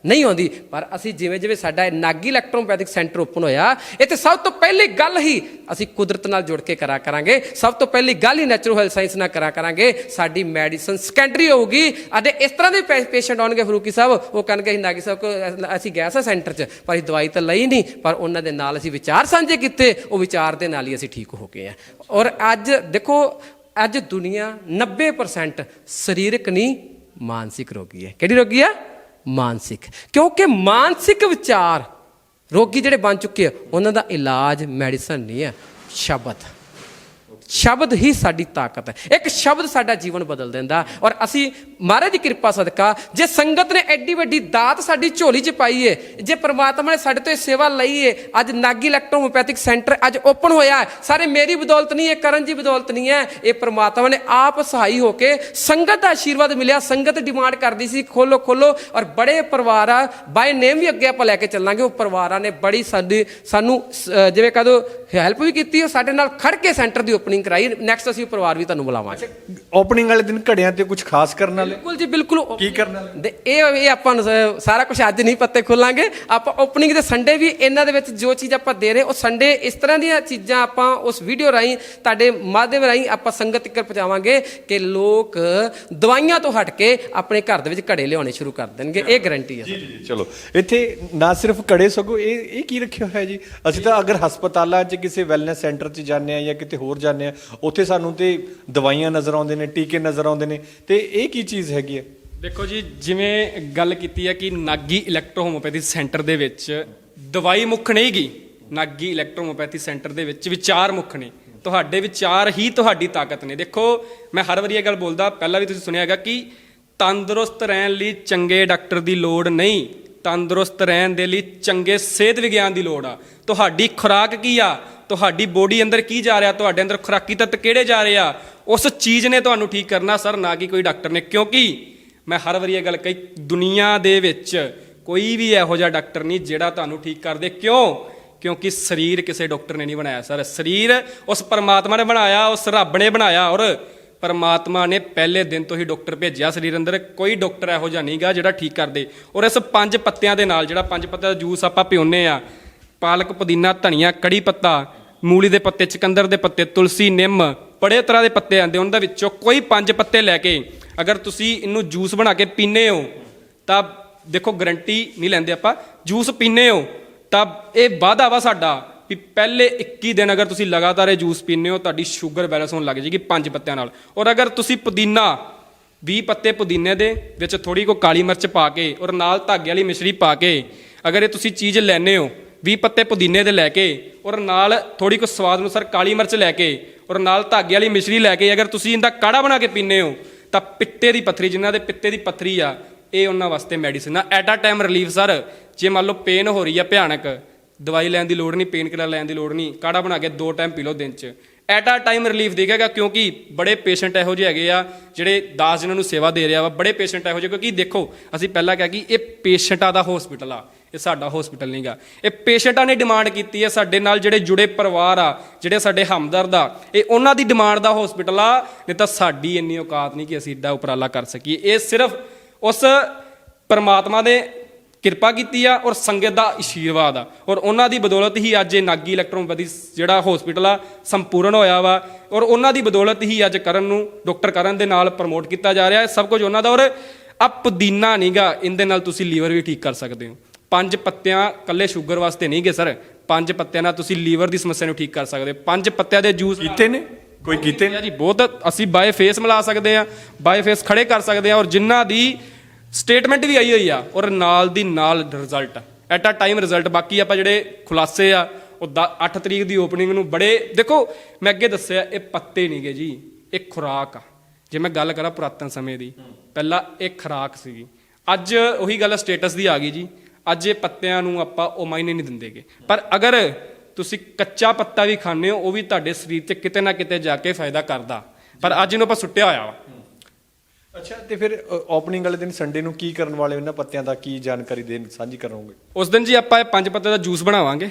ਨਹੀਂ ਆਉਂਦੀ। ਪਰ ਅਸੀਂ ਜਿਵੇਂ ਜਿਵੇਂ ਸਾਡਾ ਇਹ ਨਾਗੀ ਇਲੈਕਟ੍ਰੋਪੈਥਿਕ ਸੈਂਟਰ ਓਪਨ ਹੋਇਆ ਇੱਥੇ ਸਭ ਤੋਂ ਪਹਿਲੀ ਗੱਲ ਹੀ ਅਸੀਂ ਕੁਦਰਤ ਨਾਲ ਜੁੜ ਕੇ ਕਰਾ ਕਰਾਂਗੇ। ਸਭ ਤੋਂ ਪਹਿਲੀ ਗੱਲ ਹੀ ਨੈਚੁਰਲ ਹੈਲਥ ਸਾਇੰਸ ਨਾਲ ਕਰਾ ਕਰਾਂਗੇ। ਸਾਡੀ ਮੈਡੀਸਨ ਸੈਕੰਡਰੀ ਹੋਊਗੀ। ਅਤੇ ਇਸ ਤਰ੍ਹਾਂ ਦੇ ਪੇਸ਼ੈਂਟ ਆਉਣਗੇ ਫਰੂਕੀ ਸਾਹਿਬ। ਉਹ ਕਹਿਣਗੇ, ਅਸੀਂ ਨਾਗੀ ਸਾਹਿਬ ਕੋ ਅਸੀਂ ਗਏ ਸਾਂ ਸੈਂਟਰ 'ਚ, ਪਰ ਅਸੀਂ ਦਵਾਈ ਤਾਂ ਲਈ ਨਹੀਂ। ਪਰ ਉਹਨਾਂ ਦੇ ਨਾਲ ਅਸੀਂ ਵਿਚਾਰ ਸਾਂਝੇ ਕੀਤੇ। ਉਹ ਵਿਚਾਰ ਦੇ ਨਾਲ ਹੀ ਅਸੀਂ ਠੀਕ ਹੋ ਗਏ ਆ ਔਰ ਅੱਜ ਦੇਖੋ, ਅੱਜ ਦੁਨੀਆ 90% ਸਰੀਰਕ ਨਹੀਂ, ਮਾਨਸਿਕ ਰੋਗੀ ਹੈ। ਕਿਹੜੀ ਰੋਗੀ ਆ ਮਾਨਸਿਕ। ਕਿਉਂਕਿ ਮਾਨਸਿਕ ਵਿਚਾਰ ਰੋਗੀ ਜਿਹੜੇ ਬਣ ਚੁੱਕੇ ਆ, ਉਹਨਾਂ ਦਾ ਇਲਾਜ ਮੈਡੀਸਨ ਨਹੀਂ ਹੈ, ਸ਼ਬਦ। ਸ਼ਬਦ ਹੀ ਸਾਡੀ ਤਾਕਤ ਹੈ। ਇੱਕ ਸ਼ਬਦ ਸਾਡਾ ਜੀਵਨ ਬਦਲ ਦਿੰਦਾ ਔਰ ਅਸੀਂ ਮਹਾਰਾਜ ਦੀ ਕਿਰਪਾ ਸਦਕਾ, ਜੇ ਸੰਗਤ ਨੇ ਐਡੀ ਵੱਡੀ ਦਾਤ ਸਾਡੀ ਝੋਲੀ 'ਚ ਪਾਈ ਏ, ਜੇ ਪ੍ਰਮਾਤਮਾ ਨੇ ਸਾਡੇ ਤੋਂ ਇਹ ਸੇਵਾ ਲਈ ਏ, ਅੱਜ ਨਾਗੀ ਇਲੈਕਟ੍ਰੋਮੋਪੈਥਿਕ ਸੈਂਟਰ ਅੱਜ ਓਪਨ ਹੋਇਆ ਹੈ ਸਾਰੇ ਮੇਰੀ ਬਦੌਲਤ ਨਹੀਂ ਹੈ ਕਰਨ ਜੀ ਬਦੌਲਤ ਨਹੀਂ ਹੈ ਇਹ ਪ੍ਰਮਾਤਮਾ ਨੇ ਆਪ ਸਹਾਈ ਹੋ ਕੇ ਸੰਗਤ ਦਾ ਆਸ਼ੀਰਵਾਦ ਮਿਲਿਆ, ਸੰਗਤ ਡਿਮਾਂਡ ਕਰਦੀ ਸੀ, ਖੋਲੋ ਖੋਲੋ, ਔਰ ਬੜੇ ਪਰਿਵਾਰ ਆ ਬਾਈ ਨੇਮ ਵੀ ਅੱਗੇ ਆਪਾਂ ਲੈ ਕੇ ਚੱਲਾਂਗੇ, ਉਹ ਪਰਿਵਾਰਾਂ ਨੇ ਬੜੀ ਸਾਡੀ, ਸਾਨੂੰ ਜਿਵੇਂ ਕਹਦੋ ਹੈਲਪ ਵੀ ਕੀਤੀ, ਉਹ ਸਾਡੇ ਨਾਲ ਖੜ ਕੇ ਸੈਂਟਰ ਦੀ ਓਪਨਿੰਗ ਕਰਾਈ ਨੈਕਸਟ ਅਸੀਂ ਪਰਿਵਾਰ ਵੀ ਤੁਹਾਨੂੰ ਬੁਲਾਵਾਂਗੇ। ਓਪਨਿੰਗ ਵਾਲੇ ਦਿਨ ਘੜਿਆਂ ਤੇ ਕੁਝ ਖਾਸ ਕਰਨ ਵਾਲੇ? ਬਿਲਕੁਲ ਜੀ ਬਿਲਕੁਲ। ਕੀ ਕਰਨ ਦੇ ਇਹ ਇਹ ਆਪਾਂ ਨੂੰ ਸ- ਸਾਰਾ ਕੁਝ ਅੱਜ ਨਹੀਂ ਪੱਤੇ ਖੋਲਾਂਗੇ। ਆਪਾਂ ਓਪਨਿੰਗ ਦੇ ਸੰਡੇ ਵੀ ਇਹਨਾਂ ਦੇ ਵਿੱਚ ਜੋ ਚੀਜ਼ ਆਪਾਂ ਦੇ ਰਹੇ ਉਹ ਸੰਡੇ ਇਸ ਤਰ੍ਹਾਂ ਦੀਆਂ ਚੀਜ਼ਾਂ ਆਪਾਂ ਉਸ ਵੀਡੀਓ ਰਾਹੀਂ ਤੁਹਾਡੇ ਮਾਧਿਅਮ ਰਾਹੀਂ ਆਪਾਂ ਸੰਗਤ ਤੱਕ ਪਹੁੰਚਾਵਾਂਗੇ ਕਿ ਲੋਕ ਦਵਾਈਆਂ ਤੋਂ ਹਟ ਕੇ ਆਪਣੇ ਘਰ ਦੇ ਵਿੱਚ ਘੜੇ ਲਿਆਉਣੇ ਸ਼ੁਰੂ ਕਰ ਦੇਣਗੇ। ਇਹ ਗਾਰੰਟੀ ਹੈ। ਜੀ ਜੀ ਚਲੋ। ਇੱਥੇ ਨਾ ਸਿਰਫ ਕੜੇ ਸਗੋ ਇਹ ਇਹ ਕੀ ਰੱਖਿਆ ਹੋਇਆ ਜੀ? ਅਸੀਂ ਤਾਂ ਅਗਰ ਹਸਪਤਾਲਾਂ 'ਚ ਕਿਸੇ ਵੈਲਨੈਸ ਸੈਂਟਰ 'ਚ ਜਾਂਦੇ ਆ ਜਾਂ ਕਿਤੇ ਹੋਰ ਜਾਂਦੇ ਆ ਉੱਥੇ ਸਾਨੂੰ ਤੇ ਦਵਾਈਆਂ ਨਜ਼ਰ ਆਉਂਦੇ ਨੇ ਟੀਕੇ ਨਜ਼ਰ ਆਉਂਦੇ ਨੇ। ਤੇ ਇਹ ਕੀ ਚੀਜ਼ ਹੈਗੀ ਹੈ। ਦੇਖੋ ਜੀ, ਜਿਵੇਂ ਗੱਲ ਕੀਤੀ ਹੈ ਕਿ ਨਾਗੀ ਇਲੈਕਟ੍ਰੋ ਹੋਮੋਪੈਥੀ ਸੈਂਟਰ ਦੇ ਵਿੱਚ ਦਵਾਈ ਮੁੱਖ ਨਹੀਂ ਨਾਗੀ ਇਲੈਕਟ੍ਰੋ ਹੋਮੋਪੈਥੀ ਸੈਂਟਰ ਦੇ ਵਿੱਚ ਵਿਚਾਰ ਮੁੱਖ ਨੇ। ਤੁਹਾਡੇ ਵਿਚਾਰ ਹੀ ਤੁਹਾਡੀ ਤਾਕਤ ਨੇ। ਦੇਖੋ, ਮੈਂ ਹਰ ਵਾਰੀ ਇਹ ਗੱਲ ਬੋਲਦਾ, ਪਹਿਲਾਂ ਵੀ ਤੁਸੀਂ ਸੁਣਿਆ ਹੈਗਾ ਕਿ ਤੰਦਰੁਸਤ ਰਹਿਣ ਲਈ ਚੰਗੇ ਡਾਕਟਰ ਦੀ ਲੋੜ ਨਹੀਂ। ਤੰਦਰੁਸਤ ਰਹਿਣ ਦੇ ਲਈ ਚੰਗੇ ਸਿਹਤ ਵਿਗਿਆਨ ਦੀ ਲੋੜ ਆ। ਤੁਹਾਡੀ ਖੁਰਾਕ ਕੀ ਆ? ਤੁਹਾਡੀ ਬੋਡੀ ਅੰਦਰ ਕੀ ਜਾ ਰਿਹਾ? ਤੁਹਾਡੇ ਅੰਦਰ ਖੁਰਾਕੀ ਤੱਤ ਕਿਹੜੇ ਜਾ ਰਹੇ ਆ? ਉਸ ਚੀਜ਼ ਨੇ ਤੁਹਾਨੂੰ ਠੀਕ ਕਰਨਾ, ਸਰ, ਨਾ ਕਿ ਕੋਈ ਡਾਕਟਰ ਨੇ। ਕਿਉਂਕਿ ਮੈਂ ਹਰ ਵਾਰੀ ਇਹ ਗੱਲ ਕਹੀ, ਦੁਨੀਆ ਦੇ ਵਿੱਚ ਕੋਈ ਵੀ ਇਹੋ ਜਿਹਾ ਡਾਕਟਰ ਨਹੀਂ ਜਿਹੜਾ ਤੁਹਾਨੂੰ ਠੀਕ ਕਰ ਦੇ ਕਿਉਂ? ਕਿਉਂਕਿ ਸਰੀਰ ਕਿਸੇ ਡਾਕਟਰ ਨੇ ਨਹੀਂ ਬਣਾਇਆ, ਸਰ। ਸਰੀਰ ਉਸ ਪਰਮਾਤਮਾ ਨੇ ਬਣਾਇਆ, ਉਸ ਰੱਬ ਨੇ ਬਣਾਇਆ ਔਰ ਪਰਮਾਤਮਾ ਨੇ ਪਹਿਲੇ ਦਿਨ ਤੋਂ ਹੀ ਡਾਕਟਰ ਭੇਜਿਆ ਸਰੀਰ ਅੰਦਰ। ਕੋਈ ਡਾਕਟਰ ਇਹੋ ਜਿਹਾ ਨਹੀਂਗਾ ਜਿਹੜਾ ਠੀਕ ਕਰ ਦੇ ਔਰ ਇਸ ਪੰਜ ਪੱਤਿਆਂ ਦੇ ਨਾਲ, ਜਿਹੜਾ ਪੰਜ ਪੱਤਿਆਂ ਦਾ ਜੂਸ ਆਪਾਂ ਪਿਉਨੇ ਆ, ਪਾਲਕ ਪੁਦੀਨਾ, ਧਨੀਆ, ਕੜੀ ਪੱਤਾ ਮੂਲੀ ਦੇ ਪੱਤੇ, ਚਕੰਦਰ ਦੇ ਪੱਤੇ, ਤੁਲਸੀ, ਨਿੰਮ, ਬੜੇ ਤਰ੍ਹਾਂ ਦੇ ਪੱਤੇ ਆਉਂਦੇ ਉਹਨਾਂ ਦੇ ਵਿੱਚੋਂ ਕੋਈ ਪੰਜ ਪੱਤੇ ਲੈ ਕੇ ਅਗਰ ਤੁਸੀਂ ਇਹਨੂੰ ਜੂਸ ਬਣਾ ਕੇ ਪੀਨੇ ਹੋ, ਤਾਂ ਦੇਖੋ ਗਰੰਟੀ ਨਹੀਂ ਲੈਂਦੇ ਆਪਾਂ। ਜੂਸ ਪੀਨੇ ਹੋ, ਤਾਂ ਇਹ ਵਾਅਦਾ ਵਾ ਸਾਡਾ ਵੀ ਪਹਿਲੇ 21 ਦਿਨ ਅਗਰ ਤੁਸੀਂ ਲਗਾਤਾਰ ਇਹ ਜੂਸ ਪੀਨੇ ਹੋ, ਤੁਹਾਡੀ ਸ਼ੂਗਰ ਬੈਲੈਂਸ ਹੋਣ ਲੱਗ ਜਾਏਗੀ ਪੰਜ ਪੱਤਿਆਂ ਨਾਲ। ਔਰ ਅਗਰ ਤੁਸੀਂ ਪੁਦੀਨਾ 20 ਪੱਤੇ ਪੁਦੀਨੇ ਦੇ ਵਿੱਚ ਥੋੜੀ ਕੋ ਕਾਲੀ ਮਿਰਚ ਪਾ ਕੇ ਔਰ ਨਾਲ ਧਾਗੇ ਵਾਲੀ ਮਿਸ਼ਰੀ ਪਾ ਕੇ ਅਗਰ ਇਹ ਤੁਸੀਂ ਚੀਜ਼ ਲੈਨੇ ਹੋ 20 ਪੱਤੇ ਪੁਦੀਨੇ ਦੇ ਲੈ ਕੇ ਔਰ ਨਾਲ ਥੋੜੀ ਕੋ ਸਵਾਦ ਅਨੁਸਾਰ ਕਾਲੀ ਮਿਰਚ ਲੈ ਕੇ ਔਰ ਨਾਲ ਧਾਗੇ ਵਾਲੀ ਮਿਸ਼ਰੀ ਲੈ ਕੇ ਅਗਰ ਤੁਸੀਂ ਇਹਦਾ ਕਾੜਾ ਬਣਾ ਕੇ ਪੀਨੇ ਹੋ, ਤਾਂ ਪਿੱਤੇ ਦੀ ਪੱਥਰੀ, ਜਿਨ੍ਹਾਂ ਦੇ ਪਿੱਤੇ ਦੀ ਪੱਥਰੀ ਆ, ਇਹ ਉਹਨਾਂ ਵਾਸਤੇ ਮੈਡੀਸਿਨ ਆ। ਐਟ ਆ ਟਾਈਮ ਰਿਲੀਫ ਸਰ ਜੇ ਮੰਨ ਲਓ ਪੇਨ ਹੋ ਰਹੀ ਆ, ਭਿਆਨਕ, ਦਵਾਈ ਲੈਣ ਦੀ ਲੋੜ ਨਹੀਂ ਪੇਨ ਕਿਲਰ ਲੈਣ ਦੀ ਲੋੜ ਨਹੀਂ, ਕਾੜਾ ਬਣਾ ਕੇ ਦੋ ਟਾਈਮ ਪੀ ਲਓ ਦਿਨ 'ਚ। ਐਟ ਆ ਟਾਈਮ ਰਿਲੀਫ ਦੇਗਾ ਕਿਉਂਕਿ ਬੜੇ ਪੇਸ਼ੈਂਟ ਇਹੋ ਜਿਹੇ ਹੈਗੇ ਆ, ਜਿਹੜੇ ਦਾਸ ਜਿਨ੍ਹਾਂ ਨੂੰ ਸੇਵਾ ਦੇ ਰਿਹਾ ਵਾ, ਬੜੇ ਪੇਸ਼ੈਂਟ ਇਹੋ ਜਿਹੇ, ਕਿਉਂਕਿ ਦੇਖੋ, ਅਸੀਂ ਪਹਿਲਾਂ ਕਿਹਾ ਕਿ ਇਹ ਪੇਸ਼ੈਂਟਾਂ ਦਾ ਹਸਪੀਟਲ ਆ। ਇਹ ਸਾਡਾ ਹਸਪੀਟਲ ਨਹੀਂਗਾ ਇਹ ਪੇਸ਼ੈਂਟਾਂ ਨੇ ਡਿਮਾਂਡ ਕੀਤੀ ਹੈ ਸਾਡੇ ਨਾਲ ਜਿਹੜੇ ਜੁੜੇ ਪਰਿਵਾਰ ਆ, ਜਿਹੜੇ ਸਾਡੇ ਹਮਦਰਦ ਆ, ਇਹ ਉਹਨਾਂ ਦੀ ਡਿਮਾਂਡ ਦਾ ਹਸਪੀਟਲ ਆ, ਨਹੀਂ ਤਾਂ ਸਾਡੀ ਇੰਨੀ ਔਕਾਤ ਨਹੀਂ ਕਿ ਅਸੀਂ ਏਡਾ ਉਪਰਾਲਾ ਕਰ ਸਕੀਏ। ਇਹ ਸਿਰਫ ਉਸ ਪਰਮਾਤਮਾ ਨੇ ਕਿਰਪਾ ਕੀਤੀ ਆ ਔਰ ਸੰਗਤ ਦਾ ਆਸ਼ੀਰਵਾਦ ਆ। ਔਰ ਉਹਨਾਂ ਦੀ ਬਦੌਲਤ ਹੀ ਅੱਜ ਇਹ ਨਾਗੀ ਇਲੈਕਟ੍ਰੋਪੈਥੀ ਜਿਹੜਾ ਹਸਪੀਟਲ ਆ, ਸੰਪੂਰਨ ਹੋਇਆ ਵਾ। ਔਰ ਉਹਨਾਂ ਦੀ ਬਦੌਲਤ ਹੀ ਅੱਜ ਕਰਨ ਨੂੰ ਡਾਕਟਰ ਕਰਨ ਦੇ ਨਾਲ ਪ੍ਰਮੋਟ ਕੀਤਾ ਜਾ ਰਿਹਾ ਹੈ। ਸਭ ਕੁਝ ਉਹਨਾਂ ਦਾ ਔਰ ਆ ਪੁਦੀਨਾ ਨਹੀਂਗਾ ਇਹਦੇ ਨਾਲ ਤੁਸੀਂ ਲੀਵਰ ਵੀ ਠੀਕ ਕਰ ਸਕਦੇ ਹੋ। ਪੰਜ ਪੱਤਿਆਂ ਕੱਲੇ ਸ਼ੂਗਰ ਵਾਸਤੇ ਨਹੀਂਗੇ ਸਰ। ਪੰਜ ਪੱਤਿਆਂ ਨਾਲ ਤੁਸੀਂ ਲੀਵਰ ਦੀ ਸਮੱਸਿਆ ਨੂੰ ਠੀਕ ਕਰ ਸਕਦੇ ਹੋ। ਪੰਜ ਪੱਤਿਆਂ ਦੇ ਜੂਸ ਕੀਤੇ ਨੇ? ਕੋਈ ਕੀਤੇ ਨੇ? ਆ ਜੀ ਬਹੁਤ। ਅਸੀਂ ਬਾਏ ਫੇਸ ਮਿਲਾ ਸਕਦੇ ਆ ਬਾਏ ਫੇਸ ਖੜੇ ਕਰ ਸਕਦੇ ਆ ਔਰ ਜਿਨ੍ਹਾਂ ਦੀ ਸਟੇਟਮੈਂਟ ਵੀ ਆਈ ਹੋਈ ਆ ਔਰ ਨਾਲ ਦੀ ਨਾਲ result at a time result ਬਾਕੀ ਆਪਾਂ ਜਿਹੜੇ ਖੁਲਾਸੇ ਆ ਉਹ 8 ਤਰੀਕ ਦੀ ਓਪਨਿੰਗ ਨੂੰ ਬੜੇ ਦੇਖੋ ਮੈਂ ਅੱਗੇ ਦੱਸਿਆ ਇਹ ਪੱਤੇ ਨਹੀਂਗੇ ਜੀ ਇਹ ਖੁਰਾਕ ਆ। ਜੇ ਮੈਂ ਗੱਲ ਕਰਾਂ ਪੁਰਾਤਨ ਸਮੇਂ ਦੀ ਪਹਿਲਾਂ ਇਹ ਖੁਰਾਕ ਸੀਗੀ। ਅੱਜ ਉਹੀ ਗੱਲ ਸਟੇਟਸ ਦੀ ਆ ਗਈ ਜੀ। ਅੱਜ ਇਹ ਪੱਤਿਆਂ ਨੂੰ ਆਪਾਂ ਉਹ ਮਾਇਨੇ ਨਹੀਂ ਦਿੰਦੇਗੇ। ਪਰ ਅਗਰ ਤੁਸੀਂ ਕੱਚਾ ਪੱਤਾ ਵੀ ਖਾਂਦੇ ਹੋ ਉਹ ਵੀ ਤੁਹਾਡੇ ਸਰੀਰ 'ਚ ਕਿਤੇ ਨਾ ਕਿਤੇ ਜਾ ਕੇ ਫਾਇਦਾ ਕਰਦਾ। ਪਰ ਅੱਜ ਇਹਨੂੰ ਆਪਾਂ ਸੁੱਟਿਆ ਹੋਇਆ ਵਾ। ਅੱਛਾ ਤੇ ਫਿਰ ਓਪਨਿੰਗ ਵਾਲੇ ਦਿਨ ਸੰਡੇ ਨੂੰ ਕੀ ਕਰਨ ਵਾਲੇ ਇਹਨਾਂ ਪੱਤਿਆਂ ਦਾ ਕੀ ਜਾਣਕਾਰੀ ਦੇਣ ਸਾਂਝੀ ਕਰੋਗੇ? ਉਸ ਦਿਨ ਜੀ ਆਪਾਂ ਇਹ ਪੰਜ ਪੱਤੇ ਦਾ ਜੂਸ ਬਣਾਵਾਂਗੇ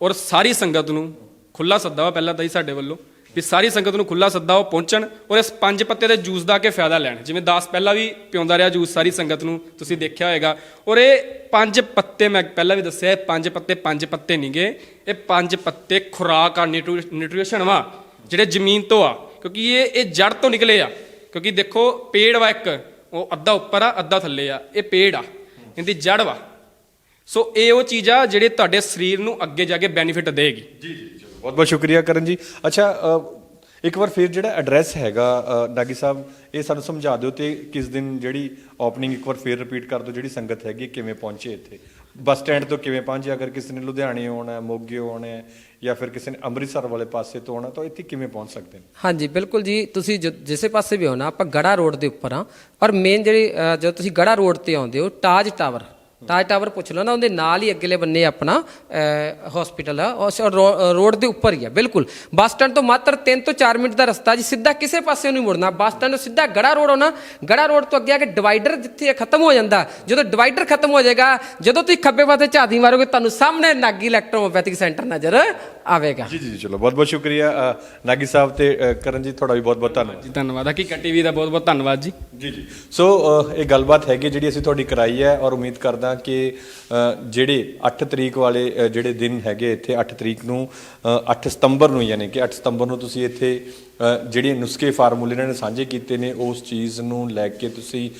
ਔਰ ਸਾਰੀ ਸੰਗਤ ਨੂੰ ਖੁੱਲਾ ਸੱਦਾ ਵਾ ਪਹਿਲਾਂ ਤਾਂ ਹੀ ਸਾਡੇ ਵੱਲੋਂ। ਵੀ ਸਾਰੀ ਸੰਗਤ ਨੂੰ ਖੁੱਲਾ ਸੱਦਾ ਉਹ ਪਹੁੰਚਣ ਔਰ ਇਸ ਪੰਜ ਪੱਤੇ ਦੇ ਜੂਸ ਦਾ ਕੇ ਫਾਇਦਾ ਲੈਣ। ਜਿਵੇਂ ਦਾਸ ਪਹਿਲਾਂ ਵੀ ਪਿਉਂਦਾ ਰਿਹਾ ਜੂਸ, ਸਾਰੀ ਸੰਗਤ ਨੂੰ ਤੁਸੀਂ ਦੇਖਿਆ ਹੋਏਗਾ। ਔਰ ਇਹ ਪੰਜ ਪੱਤੇ ਮੈਂ ਪਹਿਲਾਂ ਵੀ ਦੱਸਿਆ, ਇਹ ਪੰਜ ਪੱਤੇ ਪੰਜ ਪੱਤੇ ਨਹੀਂਗੇ ਇਹ ਪੰਜ ਪੱਤੇ ਖੁਰਾਕ ਆ ਨਿਊਟ੍ਰੀਸ਼ਨ ਵਾ, ਜਿਹੜੇ ਜ਼ਮੀਨ ਤੋਂ ਆ। ਕਿਉਂਕਿ ਇਹ ਇਹ ਜੜ ਤੋਂ ਨਿਕਲੇ ਆ। ਕਿਉਂਕਿ ਦੇਖੋ ਪੇੜ ਵਾ ਇੱਕ, ਉਹ ਅੱਧਾ ਉੱਪਰ ਆ, ਅੱਧਾ ਥੱਲੇ ਆ। ਇਹ ਪੇੜ ਆ, ਇਹਦੀ ਜੜ ਵਾ। ਸੋ ਇਹ ਉਹ ਚੀਜ਼ ਆ, ਜਿਹੜੇ ਤੁਹਾਡੇ ਸਰੀਰ ਨੂੰ ਅੱਗੇ ਜਾ ਕੇ ਬੈਨੀਫਿਟ ਦੇਗੀ। ਬਹੁਤ ਬਹੁਤ ਸ਼ੁਕਰੀਆ ਕਰਨ ਜੀ। ਅੱਛਾ ਅ, ਇੱਕ ਵਾਰ ਫਿਰ ਜਿਹੜਾ ਐਡਰੈਸ ਹੈਗਾ ਅ, ਨਾਗੀ ਸਾਹਿਬ ਇਹ ਸਾਨੂੰ ਸਮਝਾ ਦਿਓ ਤੇ ਕਿਸ ਦਿਨ ਜਿਹੜੀ ਓਪਨਿੰਗ ਇੱਕ ਵਾਰ ਫਿਰ ਰਿਪੀਟ ਕਰ ਦਿਓ ਜਿਹੜੀ ਸੰਗਤ ਹੈਗੀ ਕਿਵੇਂ ਪਹੁੰਚੇ ਇੱਥੇ? ਬੱਸ ਸਟੈਂਡ ਤੋਂ ਕਿਵੇਂ ਪਹੁੰਚੇ? ਅਗਰ ਕਿਸੇ ਨੇ ਲੁਧਿਆਣੇ ਆਉਣਾ ਹੈ ਮੋਗੇ ਆਉਣਾ ਹੈ ਜਾਂ ਫਿਰ ਕਿਸੇ ਨੇ ਅੰਮ੍ਰਿਤਸਰ ਵਾਲੇ ਪਾਸੇ ਤੋਂ ਆਉਣਾ ਤਾਂ ਇੱਥੇ ਕਿਵੇਂ ਪਹੁੰਚ ਸਕਦੇ ਨੇ? ਹਾਂਜੀ ਬਿਲਕੁਲ ਜੀ। ਤੁਸੀਂ ਜ- ਜਿਸੇ ਪਾਸੇ ਵੀ ਹੋਣਾ ਆਪਾਂ ਗੜਾ ਰੋਡ ਦੇ ਉੱਪਰ ਆ ਔਰ ਮੇਨ ਜਿਹੜੀ ਅ, ਜਦੋਂ ਤੁਸੀਂ ਗੜਾ ਰੋਡ ਤੇ ਆਉਂਦੇ ਹੋ ਤਾਜ ਟਾਵਰ ਤਾਜ ਟਾਵਰ ਪੁੱਛ ਲਓ ਨਾ, ਉਹਦੇ ਨਾਲ ਹੀ ਅੱਗੇਲੇ ਬੰਨੇ ਆਪਣਾ ਹਸਪੀਟਲ ਆ। ਉਸ ਰੋਡ ਦੇ ਉੱਪਰ ਹੀ ਆ, ਬਿਲਕੁਲ। ਬੱਸ ਸਟੈਂਡ ਤੋਂ ਮਾਤਰ 3 ਤੋਂ 4 ਮਿੰਟ ਦਾ ਰਸਤਾ ਜੀ, ਸਿੱਧਾ ਕਿਸੇ ਪਾਸੇ ਨਹੀਂ ਮੁੜਨਾ। ਬੱਸ ਸਟੈਂਡ ਤੋਂ ਸਿੱਧਾ ਗੜਾ ਰੋਡ ਆਉਣਾ। ਗੜਾ ਰੋਡ ਤੋਂ ਅੱਗੇ ਆ ਕੇ ਡਿਵਾਈਡਰ ਜਿੱਥੇ ਖਤਮ ਹੋ ਜਾਂਦਾ, ਜਦੋਂ ਡਿਵਾਈਡਰ ਖਤਮ ਹੋ ਜਾਏਗਾ, ਜਦੋਂ ਤੁਸੀਂ ਖੱਬੇ ਪਾਸੇ ਝਾਤੀ ਮਾਰੋਗੇ, ਤੁਹਾਨੂੰ ਸਾਹਮਣੇ ਨਾਗੀ ਇਲੈਕਟ੍ਰੋਮੋਪੈਥਿਕ ਸੈਂਟਰ ਨਜ਼ਰ ਆਵੇਗਾ ਜੀ ਜੀ ਚਲੋ ਬਹੁਤ ਬਹੁਤ ਸ਼ੁਕਰੀਆ ਨਾਗੀ ਸਾਹਿਬ ਤੇ ਕਰਨ ਜੀ ਤੁਹਾਡਾ ਵੀ ਬਹੁਤ ਬਹੁਤ ਧੰਨਵਾਦ। ਜੀ ਧੰਨਵਾਦ। ਹਕੀਕਤ ਟੀਵੀ ਦਾ ਬਹੁਤ ਬਹੁਤ ਧੰਨਵਾਦ ਜੀ। ਜੀ ਜੀ। ਸੋ ਇਹ ਗੱਲਬਾਤ ਹੈਗੀ ਜਿਹੜੀ ਅਸੀਂ ਤੁਹਾਡੀ ਕਰਾਈ ਹੈ ਔਰ ਉਮੀਦ ਕਰਦਾ ਕਿ ਜਿਹੜੇ 8 ਤਰੀਕ ਵਾਲੇ ਜਿਹੜੇ ਦਿਨ ਹੈਗੇ ਇੱਥੇ 8 ਤਰੀਕ ਨੂੰ ਅ, 8 ਸਤੰਬਰ ਨੂੰ ਯਾਨੀ ਕਿ 8 ਸਤੰਬਰ ਨੂੰ ਤੁਸੀਂ ਇੱਥੇ ਜਿਹੜੇ ਨੁਸਖੇ ਫਾਰਮੂਲੇ ਇਹਨਾਂ ਨੇ ਸਾਂਝੇ ਕੀਤੇ ਨੇ ਉਸ ਚੀਜ਼ ਨੂੰ ਲੈ ਕੇ ਤੁਸੀਂ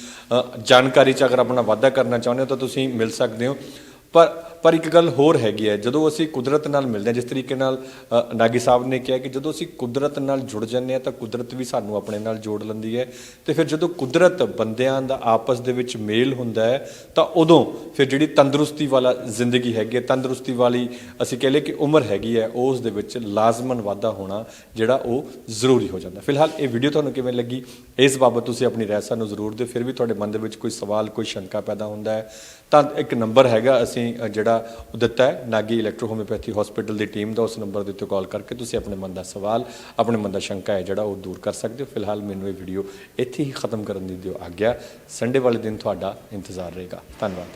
ਜਾਣਕਾਰੀ 'ਚ ਅਗਰ ਆਪਣਾ ਵਾਧਾ ਕਰਨਾ ਚਾਹੁੰਦੇ ਹੋ ਤਾਂ ਤੁਸੀਂ ਮਿਲ ਸਕਦੇ ਹੋ। ਪਰ ਪਰ ਇੱਕ ਗੱਲ ਹੋਰ ਹੈਗੀ ਹੈ, ਜਦੋਂ ਅਸੀਂ ਕੁਦਰਤ ਨਾਲ ਮਿਲਦੇ ਹਾਂ, ਜਿਸ ਤਰੀਕੇ ਨਾਲ ਨਾਗੀ ਸਾਹਿਬ ਨੇ ਕਿਹਾ ਕਿ ਜਦੋਂ ਅਸੀਂ ਕੁਦਰਤ ਨਾਲ ਜੁੜ ਜਾਂਦੇ ਹਾਂ, ਤਾਂ ਕੁਦਰਤ ਵੀ ਸਾਨੂੰ ਆਪਣੇ ਨਾਲ ਜੋੜ ਲੈਂਦੀ ਹੈ। ਤੇ ਫਿਰ ਜਦੋਂ ਕੁਦਰਤ ਬੰਦਿਆਂ ਦਾ ਆਪਸ ਦੇ ਵਿੱਚ ਮੇਲ ਹੁੰਦਾ ਹੈ, ਤਾਂ ਉਦੋਂ ਫਿਰ ਜਿਹੜੀ ਤੰਦਰੁਸਤੀ ਵਾਲਾ ਜ਼ਿੰਦਗੀ ਹੈਗੀ ਹੈ, ਤੰਦਰੁਸਤੀ ਵਾਲੀ ਅਸੀਂ ਕਹ ਲਈਏ ਕਿ ਉਮਰ ਹੈਗੀ ਹੈ, ਉਸ ਦੇ ਵਿੱਚ ਲਾਜ਼ਮਨ ਵਾਧਾ ਹੋਣਾ ਜਿਹੜਾ ਉਹ ਜ਼ਰੂਰੀ ਹੋ ਜਾਂਦਾ। ਫਿਲਹਾਲ ਇਹ ਵੀਡੀਓ ਤੁਹਾਨੂੰ ਕਿਵੇਂ ਲੱਗੀ, ਇਸ ਬਾਬਤ ਤੁਸੀਂ ਆਪਣੀ ਰਾਏ ਸਾਨੂੰ ਜ਼ਰੂਰ ਦਿਓ, ਫਿਰ ਵੀ ਤੁਹਾਡੇ ਮਨ ਦੇ ਵਿੱਚ ਕੋਈ ਸਵਾਲ, ਕੋਈ ਸ਼ੰਕਾ ਪੈਦਾ ਹੁੰਦਾ ਹੈ। ਤਾਂ ਇੱਕ ਨੰਬਰ ਹੈਗਾ, ਅਸੀਂ ਜਿਹੜਾ ਉਹ ਦਿੱਤਾ ਹੈ, ਨਾਗੀ ਇਲੈਕਟ੍ਰੋ ਹੋਮਿਓਪੈਥੀ ਹਸਪੀਟਲ ਦੀ ਟੀਮ ਦਾ, ਉਸ ਨੰਬਰ ਦੇ ਉੱਤੇ ਕਾਲ ਕਰਕੇ ਤੁਸੀਂ ਆਪਣੇ ਮਨ ਦਾ ਸਵਾਲ, ਆਪਣੇ ਮਨ ਦਾ ਸ਼ੰਕਾ ਹੈ ਜਿਹੜਾ ਉਹ ਦੂਰ ਕਰ ਸਕਦੇ ਹੋ। ਫਿਲਹਾਲ ਮੈਨੂੰ ਇਹ ਵੀਡੀਓ ਇੱਥੇ ਹੀ ਖਤਮ ਕਰਨ ਦੀ ਦਿਓ ਆਗਿਆ। ਸੰਡੇ ਵਾਲੇ ਦਿਨ ਤੁਹਾਡਾ ਇੰਤਜ਼ਾਰ ਰਹੇਗਾ। ਧੰਨਵਾਦ।